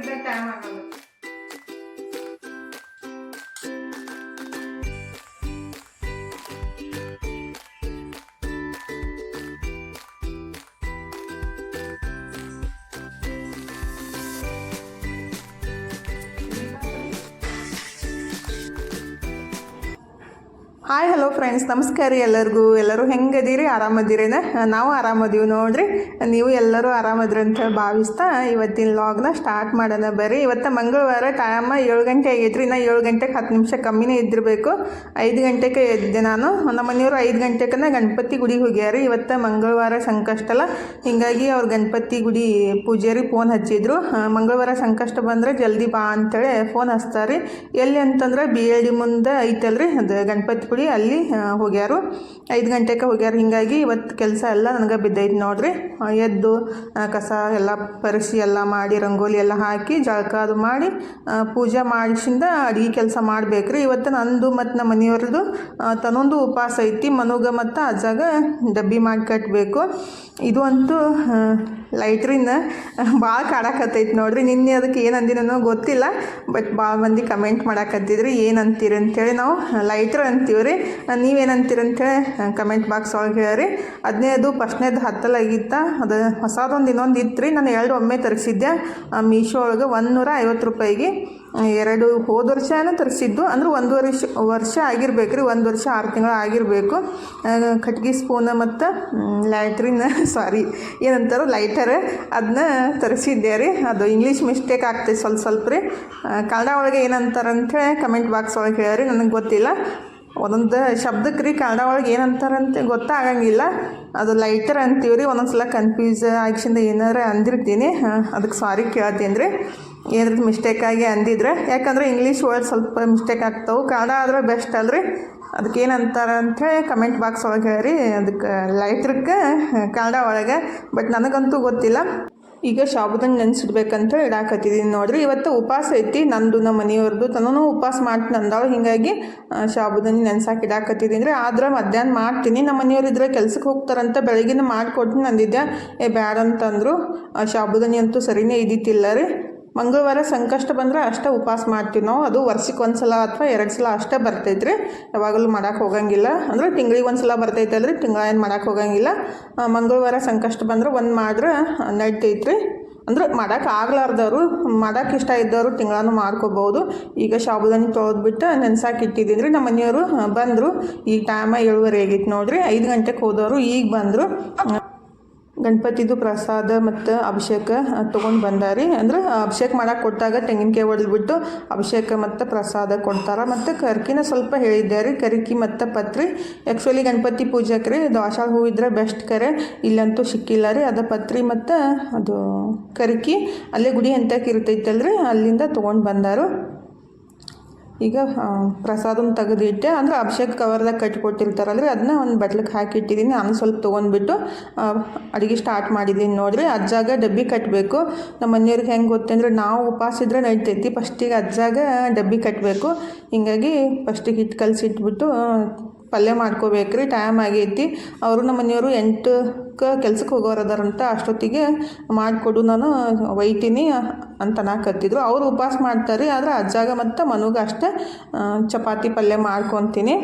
ಇದ್ದ ಟೈಮ್ ಆಗಲ್ಲ hi hello friends ನಮಸ್ಕಾರ ರೀ ಎಲ್ಲರಿಗೂ. ಎಲ್ಲರೂ ಹೆಂಗದೀರಿ? ಆರಾಮದಿರೇನ ನಾವು ಆರಾಮದೀವಿ ನೋಡ್ರಿ. ನೀವು ಎಲ್ಲರೂ ಆರಾಮದ್ರಿ ಅಂತ ಭಾವಿಸ್ತಾ ಇವತ್ತಿನ ಲಾಗ್ನ ಸ್ಟಾರ್ಟ್ ಮಾಡೋಣ ಬರ್ರಿ. ಇವತ್ತು ಮಂಗಳವಾರ ಟೈಮ್ ಏಳು ಗಂಟೆ ಆಗೈತ್ರಿ. ನಾ ಏಳು ಗಂಟೆಗೆ ಹತ್ತು ನಿಮಿಷ ಕಮ್ಮಿನೇ ಇದ್ದಿರಬೇಕು. ಐದು ಗಂಟೆಗೆ ಎದ್ದೆ ನಾನು. ನಮ್ಮ ಮನೆಯವರು ಐದು ಗಂಟೆಕನ ಗಣಪತಿ ಗುಡಿಗೆ ಹೋಗ್ಯಾರಿ. ಇವತ್ತು ಮಂಗಳವಾರ ಸಂಕಷ್ಟಲ್ಲ ಹಿಂಗಾಗಿ ಅವ್ರು ಗಣಪತಿ ಗುಡಿ ಪೂಜಾರಿ ಫೋನ್ ಹಚ್ಚಿದ್ರು. ಮಂಗಳವಾರ ಸಂಕಷ್ಟ ಬಂದರೆ ಜಲ್ದಿ ಬಾ ಅಂತೇಳಿ ಫೋನ್ ಹಚ್ತಾರೆ. ಎಲ್ಲಿ ಅಂತಂದ್ರೆ ಬಿ ಎಲ್ ಡಿ ಮುಂದೆ ಐತಲ್ರಿ? ಅದು ಗಣಪತಿ ಗುಡಿ ಅಲ್ಲಿ ಹೋಗ್ಯಾರು. ಐದು ಗಂಟೆಗೆ ಹೋಗ್ಯಾರ. ಹಿಂಗಾಗಿ ಇವತ್ತು ಕೆಲಸ ಎಲ್ಲ ನನಗೆ ಬಿದ್ದೈತೆ ನೋಡ್ರಿ. ಎದ್ದು ಕಸ ಎಲ್ಲ ಪರಿಸಿ ಎಲ್ಲ ಮಾಡಿ, ರಂಗೋಲಿ ಎಲ್ಲ ಹಾಕಿ ಜಳಕ ಅದು ಮಾಡಿ ಪೂಜೆ ಮಾಡಿಸಿಂದ ಅಡುಗೆ ಕೆಲಸ ಮಾಡ್ಬೇಕ್ರಿ. ಇವತ್ತು ನಂದು ಮತ್ತು ನಮ್ಮ ಮನೆಯವ್ರದ್ದು ತನ್ನೊಂದು ಉಪವಾಸ ಐತಿ. ಮನುಗ ಮತ್ತು ಅಜ್ಜಾಗ ಡಬ್ಬಿ ಮಾಡಿ ಕಟ್ಟಬೇಕು ಇದು ಅಂತೂ ಲೈಟ್ರಿಂದ ಭಾಳ ಕಾಡಕತ್ತೈತಿ ನೋಡ್ರಿ. ನಿನ್ನೆ ಅದಕ್ಕೆ ಏನು ಅಂದಿನೋ ಗೊತ್ತಿಲ್ಲ. ಬಟ್ ಭಾಳ ಮಂದಿ ಕಮೆಂಟ್ ಮಾಡಕತ್ತಿದ್ರಿ. ಏನು ಅಂತೀರಿ ಅಂತೇಳಿ ನಾವು ಲೈಟ್ರ್ ಅಂತೀವಿ ರೀ ನೀವೇನಂತೀರಂತೇಳಿ ಕಮೆಂಟ್ ಬಾಕ್ಸ್ ಒಳಗೆ ಹೇಳ್ರಿ. ಹದಿನೈದು, ಫಸ್ಟ್ನೇದು ಹತ್ತಲಾಗಿತ್ತ. ಅದು ಹೊಸದೊಂದು ಇನ್ನೊಂದು ಇತ್ತು ರೀ ನಾನು ಎರಡು ಒಮ್ಮೆ ತರಿಸಿದ್ದೆ. ಮೀಶೋ ಒಳಗೆ ಒಂದುನೂರ ಐವತ್ತು ರೂಪಾಯಿಗೆ ಎರಡು ಹೋದ ವರ್ಷನೂ ತರಿಸಿದ್ದು. ಅಂದ್ರೆ ಒಂದು ವರ್ಷ ವರ್ಷ ಆಗಿರ್ಬೇಕು ರೀ ಒಂದು ವರ್ಷ ಆರು ತಿಂಗಳು ಆಗಿರಬೇಕು. ಕಟ್ಗೆ ಸ್ಪೂನ ಮತ್ತು ಲ್ಯಾಟ್ರಿನ್ ಸಾರಿ ಏನಂತಾರೋ ಲೈಟರ್ ಅದನ್ನ ತರಿಸಿದ್ದೆ ರೀ. ಅದು ಇಂಗ್ಲೀಷ್ ಮಿಸ್ಟೇಕ್ ಆಗ್ತೈತೆ ಸ್ವಲ್ಪ ಸ್ವಲ್ಪ ರೀ. ಕನ್ನಡ ಒಳಗೆ ಏನಂತಾರಂತೇಳಿ ಕಮೆಂಟ್ ಬಾಕ್ಸ್ ಒಳಗೆ ಹೇಳ್ರಿ. ನನಗೆ ಗೊತ್ತಿಲ್ಲ. ಒಂದೊಂದು ಶಬ್ದಕ್ಕೆ ರೀ ಕನ್ನಡ ಒಳಗೆ ಏನಂತಾರಂತ ಗೊತ್ತಾಗಂಗಿಲ್ಲ. ಅದು ಲೈಟರ್ ಅಂತೀವಿ ರೀ ಒಂದೊಂದು ಸಲ ಕನ್ಫ್ಯೂಸ್ ಆಗಿಸಿಂದ ಏನಾರ ಅಂದಿರ್ತೀನಿ. ಅದಕ್ಕೆ ಸಾರಿ ಕೇಳ್ತೀನಿ ರೀ. ಏನಾದ್ರು ಮಿಸ್ಟೇಕಾಗಿ ಅಂದಿದ್ರೆ, ಯಾಕಂದ್ರೆ ಇಂಗ್ಲೀಷ್ ವರ್ಡ್ ಸ್ವಲ್ಪ ಮಿಸ್ಟೇಕ್ ಆಗ್ತಾವೆ. ಕನ್ನಡ ಆದ್ರೆ ಬೆಸ್ಟ್ ಅಲ್ರಿ. ಅದಕ್ಕೆ ಏನಂತಾರೆ ಕಮೆಂಟ್ ಬಾಕ್ಸ್ ಒಳಗೆ ಹೇಳ್ರಿ ಅದಕ್ಕೆ ಲೈಟ್ರಕ್ಕೆ ಕನ್ನಡ ಒಳಗೆ. ಬಟ್ ನನಗಂತೂ ಗೊತ್ತಿಲ್ಲ. ಈಗ ಶಾಬುದನ್ ನೆನೆಸಿಡ್ಬೇಕಂತ ಇಡಾಕತ್ತಿದ್ದೀನಿ ನೋಡ್ರಿ. ಇವತ್ತು ಉಪವಾಸ ಐತಿ ನಂದು ನಮ್ಮ ಮನೆಯವ್ರದ್ದು ತನೂ ಉಪವಾಸ ಮಾಡ್ತೀನಿ ಅಂದಾಳು ಹಿಂಗಾಗಿ ಶಾಬುದನ್ ನೆನ್ಸಾಕಿ ಇಡಾಕತ್ತಿದ್ದೀನಿ ರೀ ಆದ್ರೆ ಮಧ್ಯಾಹ್ನ ಮಾಡ್ತೀನಿ. ನಮ್ಮ ಮನೆಯವ್ರು ಇದ್ರೆ ಕೆಲ್ಸಕ್ಕೆ ಹೋಗ್ತಾರಂತ ಬೆಳಗಿನ ಮಾಡಿಕೊಡ್ತೀನಿ ನಂದಿದ್ದೆ. ಏ ಬ್ಯಾಡ ಅಂತಂದರು ಶಾಬುದನಿ ಅಂತೂ ಸರಿನೇ ಇದ್ದಿತ್ತಿಲ್ಲ ರೀ. ಮಂಗಳವಾರ ಸಂಕಷ್ಟ ಬಂದ್ರೆ ಅಷ್ಟೇ ಉಪವಾಸ ಮಾಡ್ತೀವಿ ನಾವು. ಅದು ವರ್ಷಕ್ಕೆ ಒಂದು ಸಲ ಅಥವಾ ಎರಡು ಸಲ ಅಷ್ಟೇ ಬರ್ತೈತ್ರಿ. ಯಾವಾಗಲೂ ಮಾಡೋಕ್ಕೆ ಹೋಗಂಗಿಲ್ಲ. ಅಂದ್ರೆ ತಿಂಗಳಿಗೆ ಒಂದು ಸಲ ಬರ್ತೈತೆ ಅಲ್ರಿ, ತಿಂಗಳ ಏನು ಮಾಡೋಕ್ಕೆ ಹೋಗಂಗಿಲ್ಲ. ಮಂಗಳವಾರ ಸಂಕಷ್ಟ ಬಂದ್ರೆ ಒಂದು ಮಾಡ್ರೆ ನಡಿತೈತೆ ರೀ ಅಂದ್ರೆ ಮಾಡಕ್ಕೆ ಆಗ್ಲಾರ್ದವರು ಮಾಡಕ್ಕೆ ಇಷ್ಟ ಇದ್ದವರು ತಿಂಗಳಾನು ಮಾಡ್ಕೋಬಹುದು ಈಗ ಶಾಬುದಾನಿ ತೊಳೆದ್ಬಿಟ್ಟು ನೆನ್ಸಾಕಿ ಇಟ್ಟಿದ್ದೀನಿ ರೀ ನಮ್ಮ ಮನೆಯವರು ಬಂದರು. ಈಗ ಟೈಮ ಏಳುವರೆ ಆಗೈತೆ ನೋಡ್ರಿ. ಐದು ಗಂಟೆಗೆ ಹೋದವರು ಈಗ ಬಂದರು. ಗಣಪತಿದು ಪ್ರಸಾದ ಮತ್ತು ಅಭಿಷೇಕ ತೊಗೊಂಡು ಬಂದಾರಿ. ಅಂದ್ರೆ ಅಭಿಷೇಕ ಮಾಡೋಕೆ ಕೊಟ್ಟಾಗ ತೆಂಗಿನಕಾಯಿ ಹೊಡೆದ್ಬಿಟ್ಟು ಅಭಿಷೇಕ ಮತ್ತು ಪ್ರಸಾದ ಕೊಡ್ತಾರೆ. ಮತ್ತು ಕರ್ಕಿನ ಸ್ವಲ್ಪ ಹೇಳಿದ್ದೆ ರೀ ಕರಿಕಿ ಮತ್ತು ಪತ್ರಿ. ಆ್ಯಕ್ಚುಲಿ ಗಣಪತಿ ಪೂಜೆಗೆ ರೀ ದಾಸಾಳ ಇದ್ರೆ ಬೆಸ್ಟ್ ಕರೆ. ಇಲ್ಲಂತೂ ಸಿಕ್ಕಿಲ್ಲ ರೀ ಅದು ಪತ್ರಿ ಮತ್ತು ಅದು ಕರಿಕಿ, ಅಲ್ಲೇ ಗುಡಿ ಅಂತಕ್ಕೆ ಇರ್ತೈತಲ್ರಿ, ಅಲ್ಲಿಂದ ತೊಗೊಂಡು ಬಂದಾರು. ಈಗ ಪ್ರಸಾದನ ತೆಗೆದಿಟ್ಟೆ. ಅಂದ್ರೆ ಅಭಿಷೇಕ ಕವರ್ದಾಗ ಕಟ್ಟಿಕೊಟ್ಟಿರ್ತಾರಲ್ರಿ ಅದನ್ನ ಒಂದು ಬಟ್ಲಕ್ಕೆ ಹಾಕಿಟ್ಟಿದ್ದೀನಿ ನಾನು ಸ್ವಲ್ಪ ತೊಗೊಂಡ್ಬಿಟ್ಟು ಅಡುಗೆ ಸ್ಟಾರ್ಟ್ ಮಾಡಿದ್ದೀನಿ ನೋಡಿರಿ. ಅಜ್ಜಾಗ ಡಬ್ಬಿ ಕಟ್ಟಬೇಕು ನಮ್ಮ ಮನೆಯವ್ರಿಗೆ ಹೆಂಗೆ ಗೊತ್ತಂದ್ರೆ ನಾವು ಉಪವಾಸ ಇದ್ರೆ ನಡಿತೈತಿ. ಫಸ್ಟಿಗೆ ಅಜ್ಜಾಗ ಡಬ್ಬಿ ಕಟ್ಟಬೇಕು ಹಿಂಗಾಗಿ ಫಸ್ಟಿಗೆ ಹಿಟ್ಟು ಕಲಸಿಟ್ಬಿಟ್ಟು ಪಲ್ಯ ಮಾಡ್ಕೋಬೇಕ್ರಿ ಟೈಮ್ ಆಗೈತಿ. ಅವರು ನಮ್ಮ ಮನೆಯವರು ಎಂಟಕ್ಕೆ ಕೆಲ್ಸಕ್ಕೆ ಹೋಗೋರು ಅದಾರಂತ, ಅಷ್ಟೊತ್ತಿಗೆ ಮಾಡಿಕೊಡು ನಾನು ಒಯ್ತೀನಿ ಅಂತ ಅನ್ನಕತ್ತಿದ್ರು ಅವರು ಉಪವಾಸ ಮಾಡ್ತಾರೆ, ಆದರೆ ಅಜ್ಜಾಗ ಮತ್ತು ಮನುಗೆ ಅಷ್ಟೇ ಚಪಾತಿ ಪಲ್ಯ ಮಾಡ್ಕೊತೀನಿ.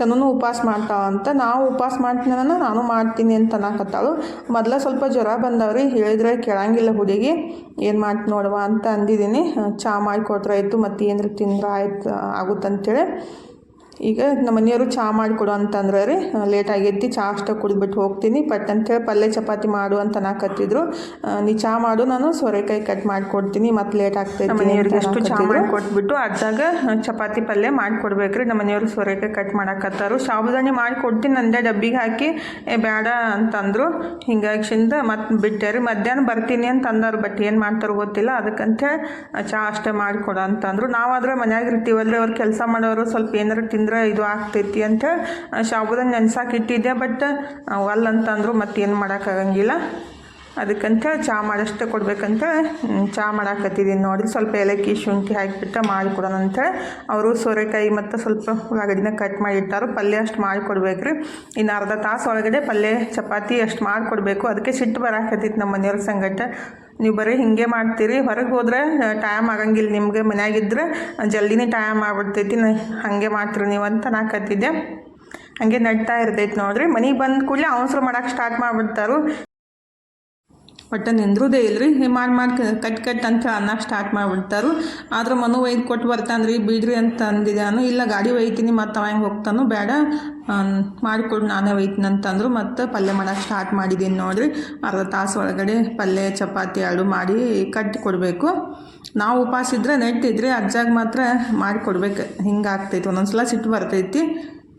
ತನೂ ಉಪವಾಸ ಮಾಡ್ತಾವಂತ ನಾವು ಉಪವಾಸ ಮಾಡ್ತೀನಿ ನಾನು ಮಾಡ್ತೀನಿ ಅಂತ ಅನ್ನಕತ್ತಾಳು ಮೊದಲ ಸ್ವಲ್ಪ ಜ್ವರ ಬಂದವ್ರಿ, ಹೇಳಿದ್ರೆ ಕೇಳಂಗಿಲ್ಲ ಹುಡುಗಿ. ಏನು ಮಾಡ್ತು ನೋಡುವ ಅಂತ ಅಂದಿದ್ದೀನಿ ಚಹಾ ಮಾಡಿಕೊಟ್ರೆ ಆಯಿತು ಮತ್ತು ಏನಾರು ತಿಂದ್ರೆ ಆಯ್ತು ಆಗುತ್ತಂತೇಳಿ. ಈಗ ನಮ್ಮ ಮನೆಯವರು ಚಹಾ ಮಾಡಿಕೊಡು ಅಂತಂದ್ರೆ ರೀ ಲೇಟ್ ಆಗೈತಿ ಚಹಾ ಅಷ್ಟೇ ಕುಡಿದ್ಬಿಟ್ಟು ಹೋಗ್ತೀನಿ. ಬಟ್ ಅಂತೇಳಿ ಪಲ್ಯ ಚಪಾತಿ ಮಾಡು ಅಂತ ನಾಕತ್ತಿದ್ರು ನೀ ಚಹಾ ಮಾಡು ನಾನು ಸೋರೆಕಾಯಿ ಕಟ್ ಮಾಡಿಕೊಡ್ತೀನಿ. ಮತ್ತೆ ಲೇಟ್ ಆಗ್ತೈತಿ ಮನೆಯವ್ರಿಗೆ ಎಷ್ಟು ಚಹಾ ಮಾಡಿಕೊಟ್ಬಿಟ್ಟು ಅದಾಗ ಚಪಾತಿ ಪಲ್ಯ ಮಾಡಿಕೊಡ್ಬೇಕ್ರಿ. ನಮ್ಮ ಮನೆಯವರು ಸೋರೆಕಾಯಿ ಕಟ್ ಮಾಡಾಕತ್ತಾರು. ಸಾಬುದಾನಿ ಮಾಡಿಕೊಡ್ತೀನಿ ನಂದೇ ಡಬ್ಬಿಗೆ ಹಾಕಿ ಏ ಬೇಡ ಅಂತಂದರು. ಹಿಂಗಾಗಿಂದ ಮತ್ತೆ ಬಿಟ್ಟೆ ರೀ. ಮಧ್ಯಾಹ್ನ ಬರ್ತೀನಿ ಅಂತ ಅಂದರು ಬಟ್ ಏನು ಮಾಡ್ತಾರೆ ಗೊತ್ತಿಲ್ಲ. ಅದಕ್ಕಂತೆ ಚಹಾ ಅಷ್ಟೇ ಮಾಡಿಕೊಡು ಅಂತಂದರು. ನಾವಾದ್ರೆ ಮನ್ಯಾಗ ಇರ್ತೀವಲ್ರಿ ಅವ್ರು ಕೆಲಸ ಮಾಡೋರು. ಸ್ವಲ್ಪ ಏನಾರು ತಿಂದ್ರೆ ಇದು ಆಗ್ತೈತಿ ಅಂತ ಶಾಬುದಾನಿ ನೆನ್ಸಾಕಿ ಇಟ್ಟಿದ್ದೆ ಬಟ್ ಅಲ್ಲಂತಂದ್ರು ಮತ್ತೇನು ಮಾಡೋಕ್ಕಾಗಂಗಿಲ್ಲ. ಅದಕ್ಕಂತ ಚಹಾ ಮಾಡಷ್ಟೇ ಕೊಡ್ಬೇಕಂತ ಚಹಾ ಮಾಡಾಕತ್ತಿದ್ದೀನಿ ನೋಡಿ, ಸ್ವಲ್ಪ ಏಲಕ್ಕಿ, ಶುಂಠಿ ಹಾಕಿಬಿಟ್ಟು ಮಾಡಿಕೊಡೋಣ ಅಂತೇಳಿ ಅವರು ಸೋರೆಕಾಯಿ ಮತ್ತು ಸ್ವಲ್ಪ ಉಳ್ಳಾಗಡ್ಡಿನ ಕಟ್ ಮಾಡಿಟ್ಟಾರು ಪಲ್ಯ ಅಷ್ಟು ಮಾಡಿಕೊಡ್ಬೇಕ್ರಿ ಇನ್ನು ಅರ್ಧ ತಾಸು ಒಳಗಡೆ ಪಲ್ಯ, ಚಪಾತಿ ಅಷ್ಟು ಮಾಡಿಕೊಡ್ಬೇಕು ಅದಕ್ಕೆ ಸಿಟ್ಟು ಬರಾಕತ್ತಿತ್ತು ನಮ್ಮ ಮನೆಯವ್ರ ಸಂಗಟ. ನೀವು ಬರೀ ಹಿಂಗೆ ಮಾಡ್ತೀರಿ, ಹೊರಗೆ ಹೋದ್ರೆ ಟೈಮ್ ಆಗಂಗಿಲ್ಲ ನಿಮಗೆ, ಮನ್ಯಾಗಿದ್ರೆ ಜಲ್ದಿನೇ ಟೈಮ್ ಆಗ್ಬಿಡ್ತೈತಿ, ನ ಹಾಗೆ ಮಾಡ್ತೀರಿ ನೀವು ಅಂತ ನಾ ಕತ್ತಿದ್ದೆ. ಹಾಗೆ ನಡ್ತಾ ಇರ್ತೈತಿ ನೋಡ್ರಿ. ಮನೆಗೆ ಬಂದ ಕೂಡಲೇ ಅವಸರ ಮಾಡೋಕೆ ಸ್ಟಾರ್ಟ್ ಮಾಡಿಬಿಡ್ತಾರು. ಒಟ್ಟು ನಿಂದ್ರೂದೇ ಇಲ್ರಿ. ಮಾಡಿ ಮಾಡಿ ಕಟ್ ಕಟ್ ಅಂತ ಅನ್ನ ಸ್ಟಾರ್ಟ್ ಮಾಡಿಬಿಡ್ತಾರು. ಆದ್ರೆ ಮನು ಒಯ್ದು ಕೊಟ್ಟು ಬರ್ತಾನ್ರಿ, ಬಿಡ್ರಿ ಅಂತ ಅಂದಿದ್ದೆ ನಾನು ಇಲ್ಲ ಗಾಡಿ ಒಯ್ತೀನಿ, ಮತ್ತು ಅವ ಹೆಂಗೆ ಹೋಗ್ತಾನು ಬೇಡ. ಮಾಡಿಕೊಡು ನಾನೇ ಒಯ್ತೀನಿ ಅಂತಂದ್ರು ಮತ್ತು ಪಲ್ಯ ಮಾಡಕ್ಕೆ ಸ್ಟಾರ್ಟ್ ಮಾಡಿದ್ದೀನಿ ನೋಡಿರಿ. ಅರ್ಧ ತಾಸು ಒಳಗಡೆ ಪಲ್ಯ, ಚಪಾತಿ ಎರಡು ಮಾಡಿ ಕಟ್ಟಿ ಕೊಡಬೇಕು. ನಾವು ಉಪವಾಸ ಇದ್ದರೆ ನೆಟ್ಟಿದ್ರೆ ಅಜ್ಜಾಗ ಮಾತ್ರ ಮಾಡಿಕೊಡ್ಬೇಕು. ಹಿಂಗೆ ಆಗ್ತೈತಿ. ಒಂದೊಂದು ಸಲ ಸಿಟ್ಟು ಬರ್ತೈತಿ.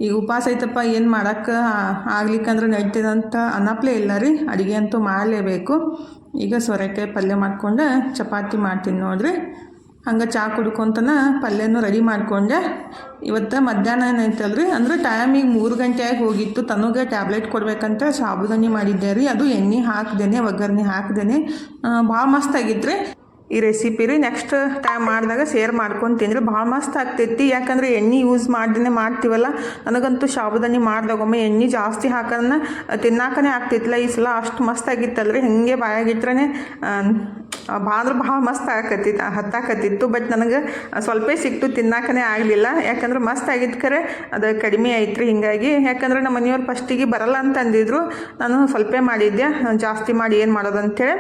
ಈಗ ಉಪವಾಸ ಐತಪ್ಪ, ಏನು ಮಾಡೋಕ್ಕೆ ಆಗ್ಲಿಕ್ಕಂದ್ರೆ ನಡೀತದಂತ ಅನ್ನಪ್ಲೇ ಇಲ್ಲ ರೀ. ಅಡುಗೆ ಅಂತೂ ಮಾಡಲೇಬೇಕು. ಈಗ ಸೊರೆಕಾಯಿ ಪಲ್ಯ ಮಾಡ್ಕೊಂಡು, ಚಪಾತಿ ಮಾಡ್ತೀನಿ ನೋಡ್ರಿ. ಹಂಗೆ ಚಹಾ ಕುಡ್ಕೊಂತನ ಪಲ್ಯನೂ ರೆಡಿ ಮಾಡಿಕೊಂಡೆ. ಇವತ್ತು ಮಧ್ಯಾಹ್ನ ಏನೈತಲ್ರಿ, ಅಂದ್ರೆ ಟೈಮಿಗೆ ಮೂರು ಗಂಟೆಯಾಗಿ ಹೋಗಿತ್ತು. ತನಗೆ ಟ್ಯಾಬ್ಲೆಟ್ ಕೊಡ್ಬೇಕಂತ ಸಾಬುದಾನಿ ಮಾಡಿದ್ದೆ ರೀ. ಅದು ಎಣ್ಣೆ ಹಾಕ್ದೇನೆ, ಒಗ್ಗರಣೆ ಹಾಕ್ದೇನೆ. ಭಾಳ ಮಸ್ತ್ ಆಗಿತ್ತು ರೀ ಈ ರೆಸಿಪಿ ರೀ ನೆಕ್ಸ್ಟ್ ಟೈಮ್ ಮಾಡಿದಾಗ ಶೇರ್ ಮಾಡ್ಕೊಂಡು ತಿಂದ್ರೆ ಭಾಳ ಮಸ್ತ್ ಆಗ್ತೈತಿ. ಯಾಕಂದ್ರೆ ಎಣ್ಣೆ ಯೂಸ್ ಮಾಡ್ದೇ ಮಾಡ್ತೀವಲ್ಲ, ನನಗಂತೂ ಸಾಬುದಾನಿ ಮಾಡಿದಾಗ ಒಮ್ಮೆ ಎಣ್ಣೆ ಜಾಸ್ತಿ ಹಾಕೋದನ್ನ ತಿನ್ನಾಕನೇ ಆಗ್ತಿತ್ತಲ್ಲ ಈ ಸಲ ಅಷ್ಟು ಮಸ್ತ್ ಆಗಿತ್ತಲ್ಲ ರೀ ಹಿಂಗೆ ಬಾಯಾಗಿಟ್ರೆ ಭಾಳ ಅಂದ್ರೆ ಭಾಳ ಮಸ್ತ್ ಆಕತ್ತಿತ್ತು ಹತ್ತಾಕತ್ತಿತ್ತು ಬಟ್ ನನಗೆ ಸ್ವಲ್ಪ ಸಿಕ್ತು, ತಿನ್ನಾಕನೇ ಆಗಲಿಲ್ಲ. ಯಾಕಂದ್ರೆ ಮಸ್ತ್ ಆಗಿತ್ತು ಖರೆ ಅದು ಕಡಿಮೆ ಐತ್ರಿ ಹಿಂಗಾಗಿ. ಯಾಕಂದ್ರೆ ನಮ್ಮ ಮನೆಯವ್ರು ಫಸ್ಟಿಗೆ ಬರಲ್ಲ ಅಂತ ಅಂದಿದ್ರು ನಾನು ಸ್ವಲ್ಪ ಮಾಡಿದ್ದೆ, ಜಾಸ್ತಿ ಮಾಡಿ ಏನು ಮಾಡೋದು ಅಂತೇಳಿ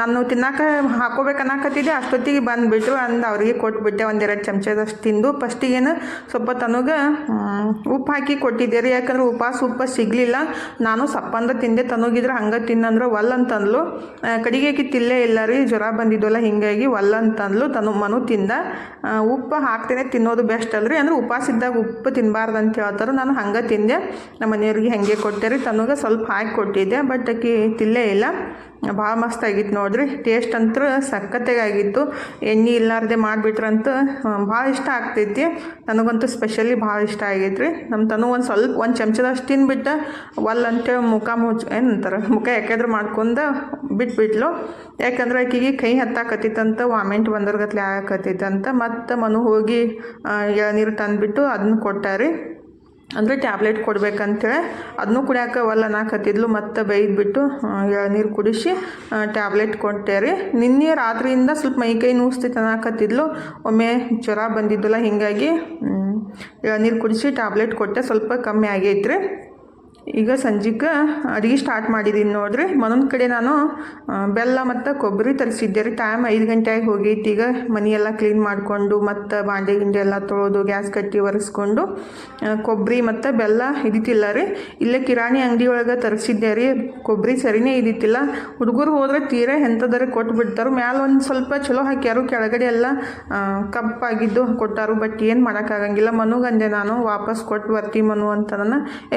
ನಾನು ತಿನ್ನಾಕ ಹಾಕೋಬೇಕು ಅನ್ನಾಕತ್ತಿದ್ದೆ, ಅಷ್ಟೊತ್ತಿಗೆ ಬಂದುಬಿಟ್ರು, ಅಂದು ಅವ್ರಿಗೆ ಕೊಟ್ಬಿಟ್ಟೆ, ಒಂದೆರಡು ಚಮಚದಷ್ಟು ತಿಂದು. ಫಸ್ಟಿಗೇನು ಸ್ವಲ್ಪ ತನಗೆ ಉಪ್ಪು ಹಾಕಿ ಕೊಟ್ಟಿದ್ದೆ ರೀ. ಯಾಕಂದ್ರೆ ಉಪಾಸ, ಉಪ್ಪು ಸಿಗಲಿಲ್ಲ. ನಾನು ಸಪ್ಪಂದ ತಿಂದೆ, ತನಗಿದ್ರೆ ಹಂಗೆ ತಿನ್ನಂದ್ರೆ ಒಲ್ ಅಂತಂದ್ಲು ಕಡಿಗೆ ತಿಲ್ಲೇ ಇಲ್ಲ ರೀ, ಜ್ವರ ಬಂದಿದ್ವಲ್ಲ ಹಿಂಗಾಗಿ ಒಲ್ಲ ಅಂತಂದ್ಲು ತನು ಮನು ತಿಂದ. ಉಪ್ಪು ಹಾಕ್ತೇನೆ, ತಿನ್ನೋದು ಬೆಸ್ಟ್ ಅಲ್ರಿ. ಅಂದ್ರೆ ಉಪವಾಸ ಇದ್ದಾಗ ಉಪ್ಪು ತಿನ್ನಬಾರ್ದು ಅಂತ ಹೇಳ್ತಾರೆ. ನಾನು ಹಂಗೆ ತಿಂದೆ. ನಮ್ಮ ಮನೆಯವ್ರಿಗೆ ಹಾಗೆ ಕೊಟ್ಟೆ ರೀ ತನಗೆ ಸ್ವಲ್ಪ ಹಾಕಿ ಕೊಟ್ಟಿದ್ದೆ ಬಟ್ ಆಕಿ ತಿಲ್ಲೇ ಇಲ್ಲ. ಭಾಳ ಮಸ್ತ್ ಆಗಿತ್ತು ನೋಡ್ರಿ. ಟೇಸ್ಟ್ ಅಂತೂ ಸಖತ್ತಾಗಿತ್ತು. ಎಣ್ಣೆ ಇಲ್ಲಾರ್ದೆ ಮಾಡಿಬಿಟ್ರಂತ ಭಾಳ ಇಷ್ಟ ಆಗ್ತೈತಿ. ನನಗಂತೂ ಸ್ಪೆಷಲಿ ಭಾಳ ಇಷ್ಟ ಆಗೈತೆ ರೀ ನಮ್ಮ ತನು ಒಂದು ಸ್ವಲ್ಪ, ಒಂದು ಚಮಚದಷ್ಟು ತಿನ್ಬಿಟ್ಟು, ಒಲ್ ಅಂತೇಳಿ ಮುಖ ಮುಚ್ಚ ಏನಂತಾರೆ ಮುಖ ಯಾಕೆಂದ್ರೆ ಮಾಡ್ಕೊಂಡು ಬಿಟ್ಬಿಟ್ಲು. ಯಾಕಂದ್ರೆ ಆಕೆಗೆ ಕೈ ಹತ್ತಾಕತ್ತಿತ್ತಂತ ವಾಮೆಂಟ್ ಬಂದರ್ಗತ್ಲೆ ಆಗಕತ್ತಿತ್ತಂತ ಮತ್ತು ಮನು ಹೋಗಿ ಎಳ್ನೀರು ತಂದುಬಿಟ್ಟು ಅದನ್ನ ಕೊಟ್ಟಾರಿ. ಅಂದರೆ ಟ್ಯಾಬ್ಲೆಟ್ ಕೊಡ್ಬೇಕಂತೇಳಿ. ಅದನ್ನೂ ಕುಡಿಯೋಕೆ ಒಲ್ಲ ನಾಕತ್ತಿದ್ಲು ಮತ್ತೆ ಬೈದ್ಬಿಟ್ಟು ನೀರು ಕುಡಿಸಿ ಟ್ಯಾಬ್ಲೆಟ್ ಕೊಟ್ಟೆ ರೀ. ನಿನ್ನೆ ರಾತ್ರಿಯಿಂದ ಸ್ವಲ್ಪ ಮೈಕೈ ನೂಸ್ತಿತ್ತು ಅನ್ನಕತ್ತಿದ್ಲು ಒಮ್ಮೆ ಜ್ವರ ಬಂದಿದ್ದಲ್ಲ, ಹೀಗಾಗಿ ನೀರು ಕುಡಿಸಿ ಟ್ಯಾಬ್ಲೆಟ್ ಕೊಟ್ಟೆ, ಸ್ವಲ್ಪ ಕಮ್ಮಿ ಆಗೈತ್ರಿ. ಈಗ ಸಂಜೆಗೆ ಅಡುಗೆ ಸ್ಟಾರ್ಟ್ ಮಾಡಿದ್ದೀನಿ ನೋಡ್ರಿ. ಮನೊಂದು ಕಡೆ ನಾನು ಬೆಲ್ಲ ಮತ್ತು ಕೊಬ್ಬರಿ ತರಿಸಿದ್ದೆ ರೀ. ಟೈಮ್ ಐದು ಗಂಟೆ ಆಗಿ ಹೋಗೈತಿ. ಈಗ ಮನೆಯೆಲ್ಲ ಕ್ಲೀನ್ ಮಾಡಿಕೊಂಡು ಮತ್ತು ಬಾಂಡೆ ಗಿಂಡೆ ಎಲ್ಲ ತೊಳೆದು ಗ್ಯಾಸ್ ಕಟ್ಟಿ ಒರೆಸ್ಕೊಂಡು ಕೊಬ್ಬರಿ ಮತ್ತು ಬೆಲ್ಲ ಇದಿತ್ತಿಲ್ಲ ರೀ. ಇಲ್ಲೇ ಕಿರಾಣಿ ಅಂಗಡಿ ಒಳಗೆ ತರಿಸಿದ್ದೆ ರೀ. ಕೊಬ್ಬರಿ ಸರಿನೇ ಇದಿತ್ತಿಲ್ಲ ಹುಡುಗರು ಹೋದ್ರೆ ತೀರಾ ಎಂಥದಾರೆ ಕೊಟ್ಟು ಬಿಡ್ತಾರೆ. ಮ್ಯಾಲೆ ಒಂದು ಸ್ವಲ್ಪ ಚಲೋ ಹಾಕ್ಯಾರು. ಕೆಳಗಡೆ ಎಲ್ಲ ಕಪ್ಪಾಗಿದ್ದು ಕೊಟ್ಟಾರು. ಬಟ್ ಏನು ಮಾಡೋಕ್ಕಾಗಂಗಿಲ್ಲ ಮನುಗಂದೆ ನಾನು. ವಾಪಸ್ ಕೊಟ್ಟು ಬರ್ತೀನಿ ಮನು ಅಂತ ನನ್ನ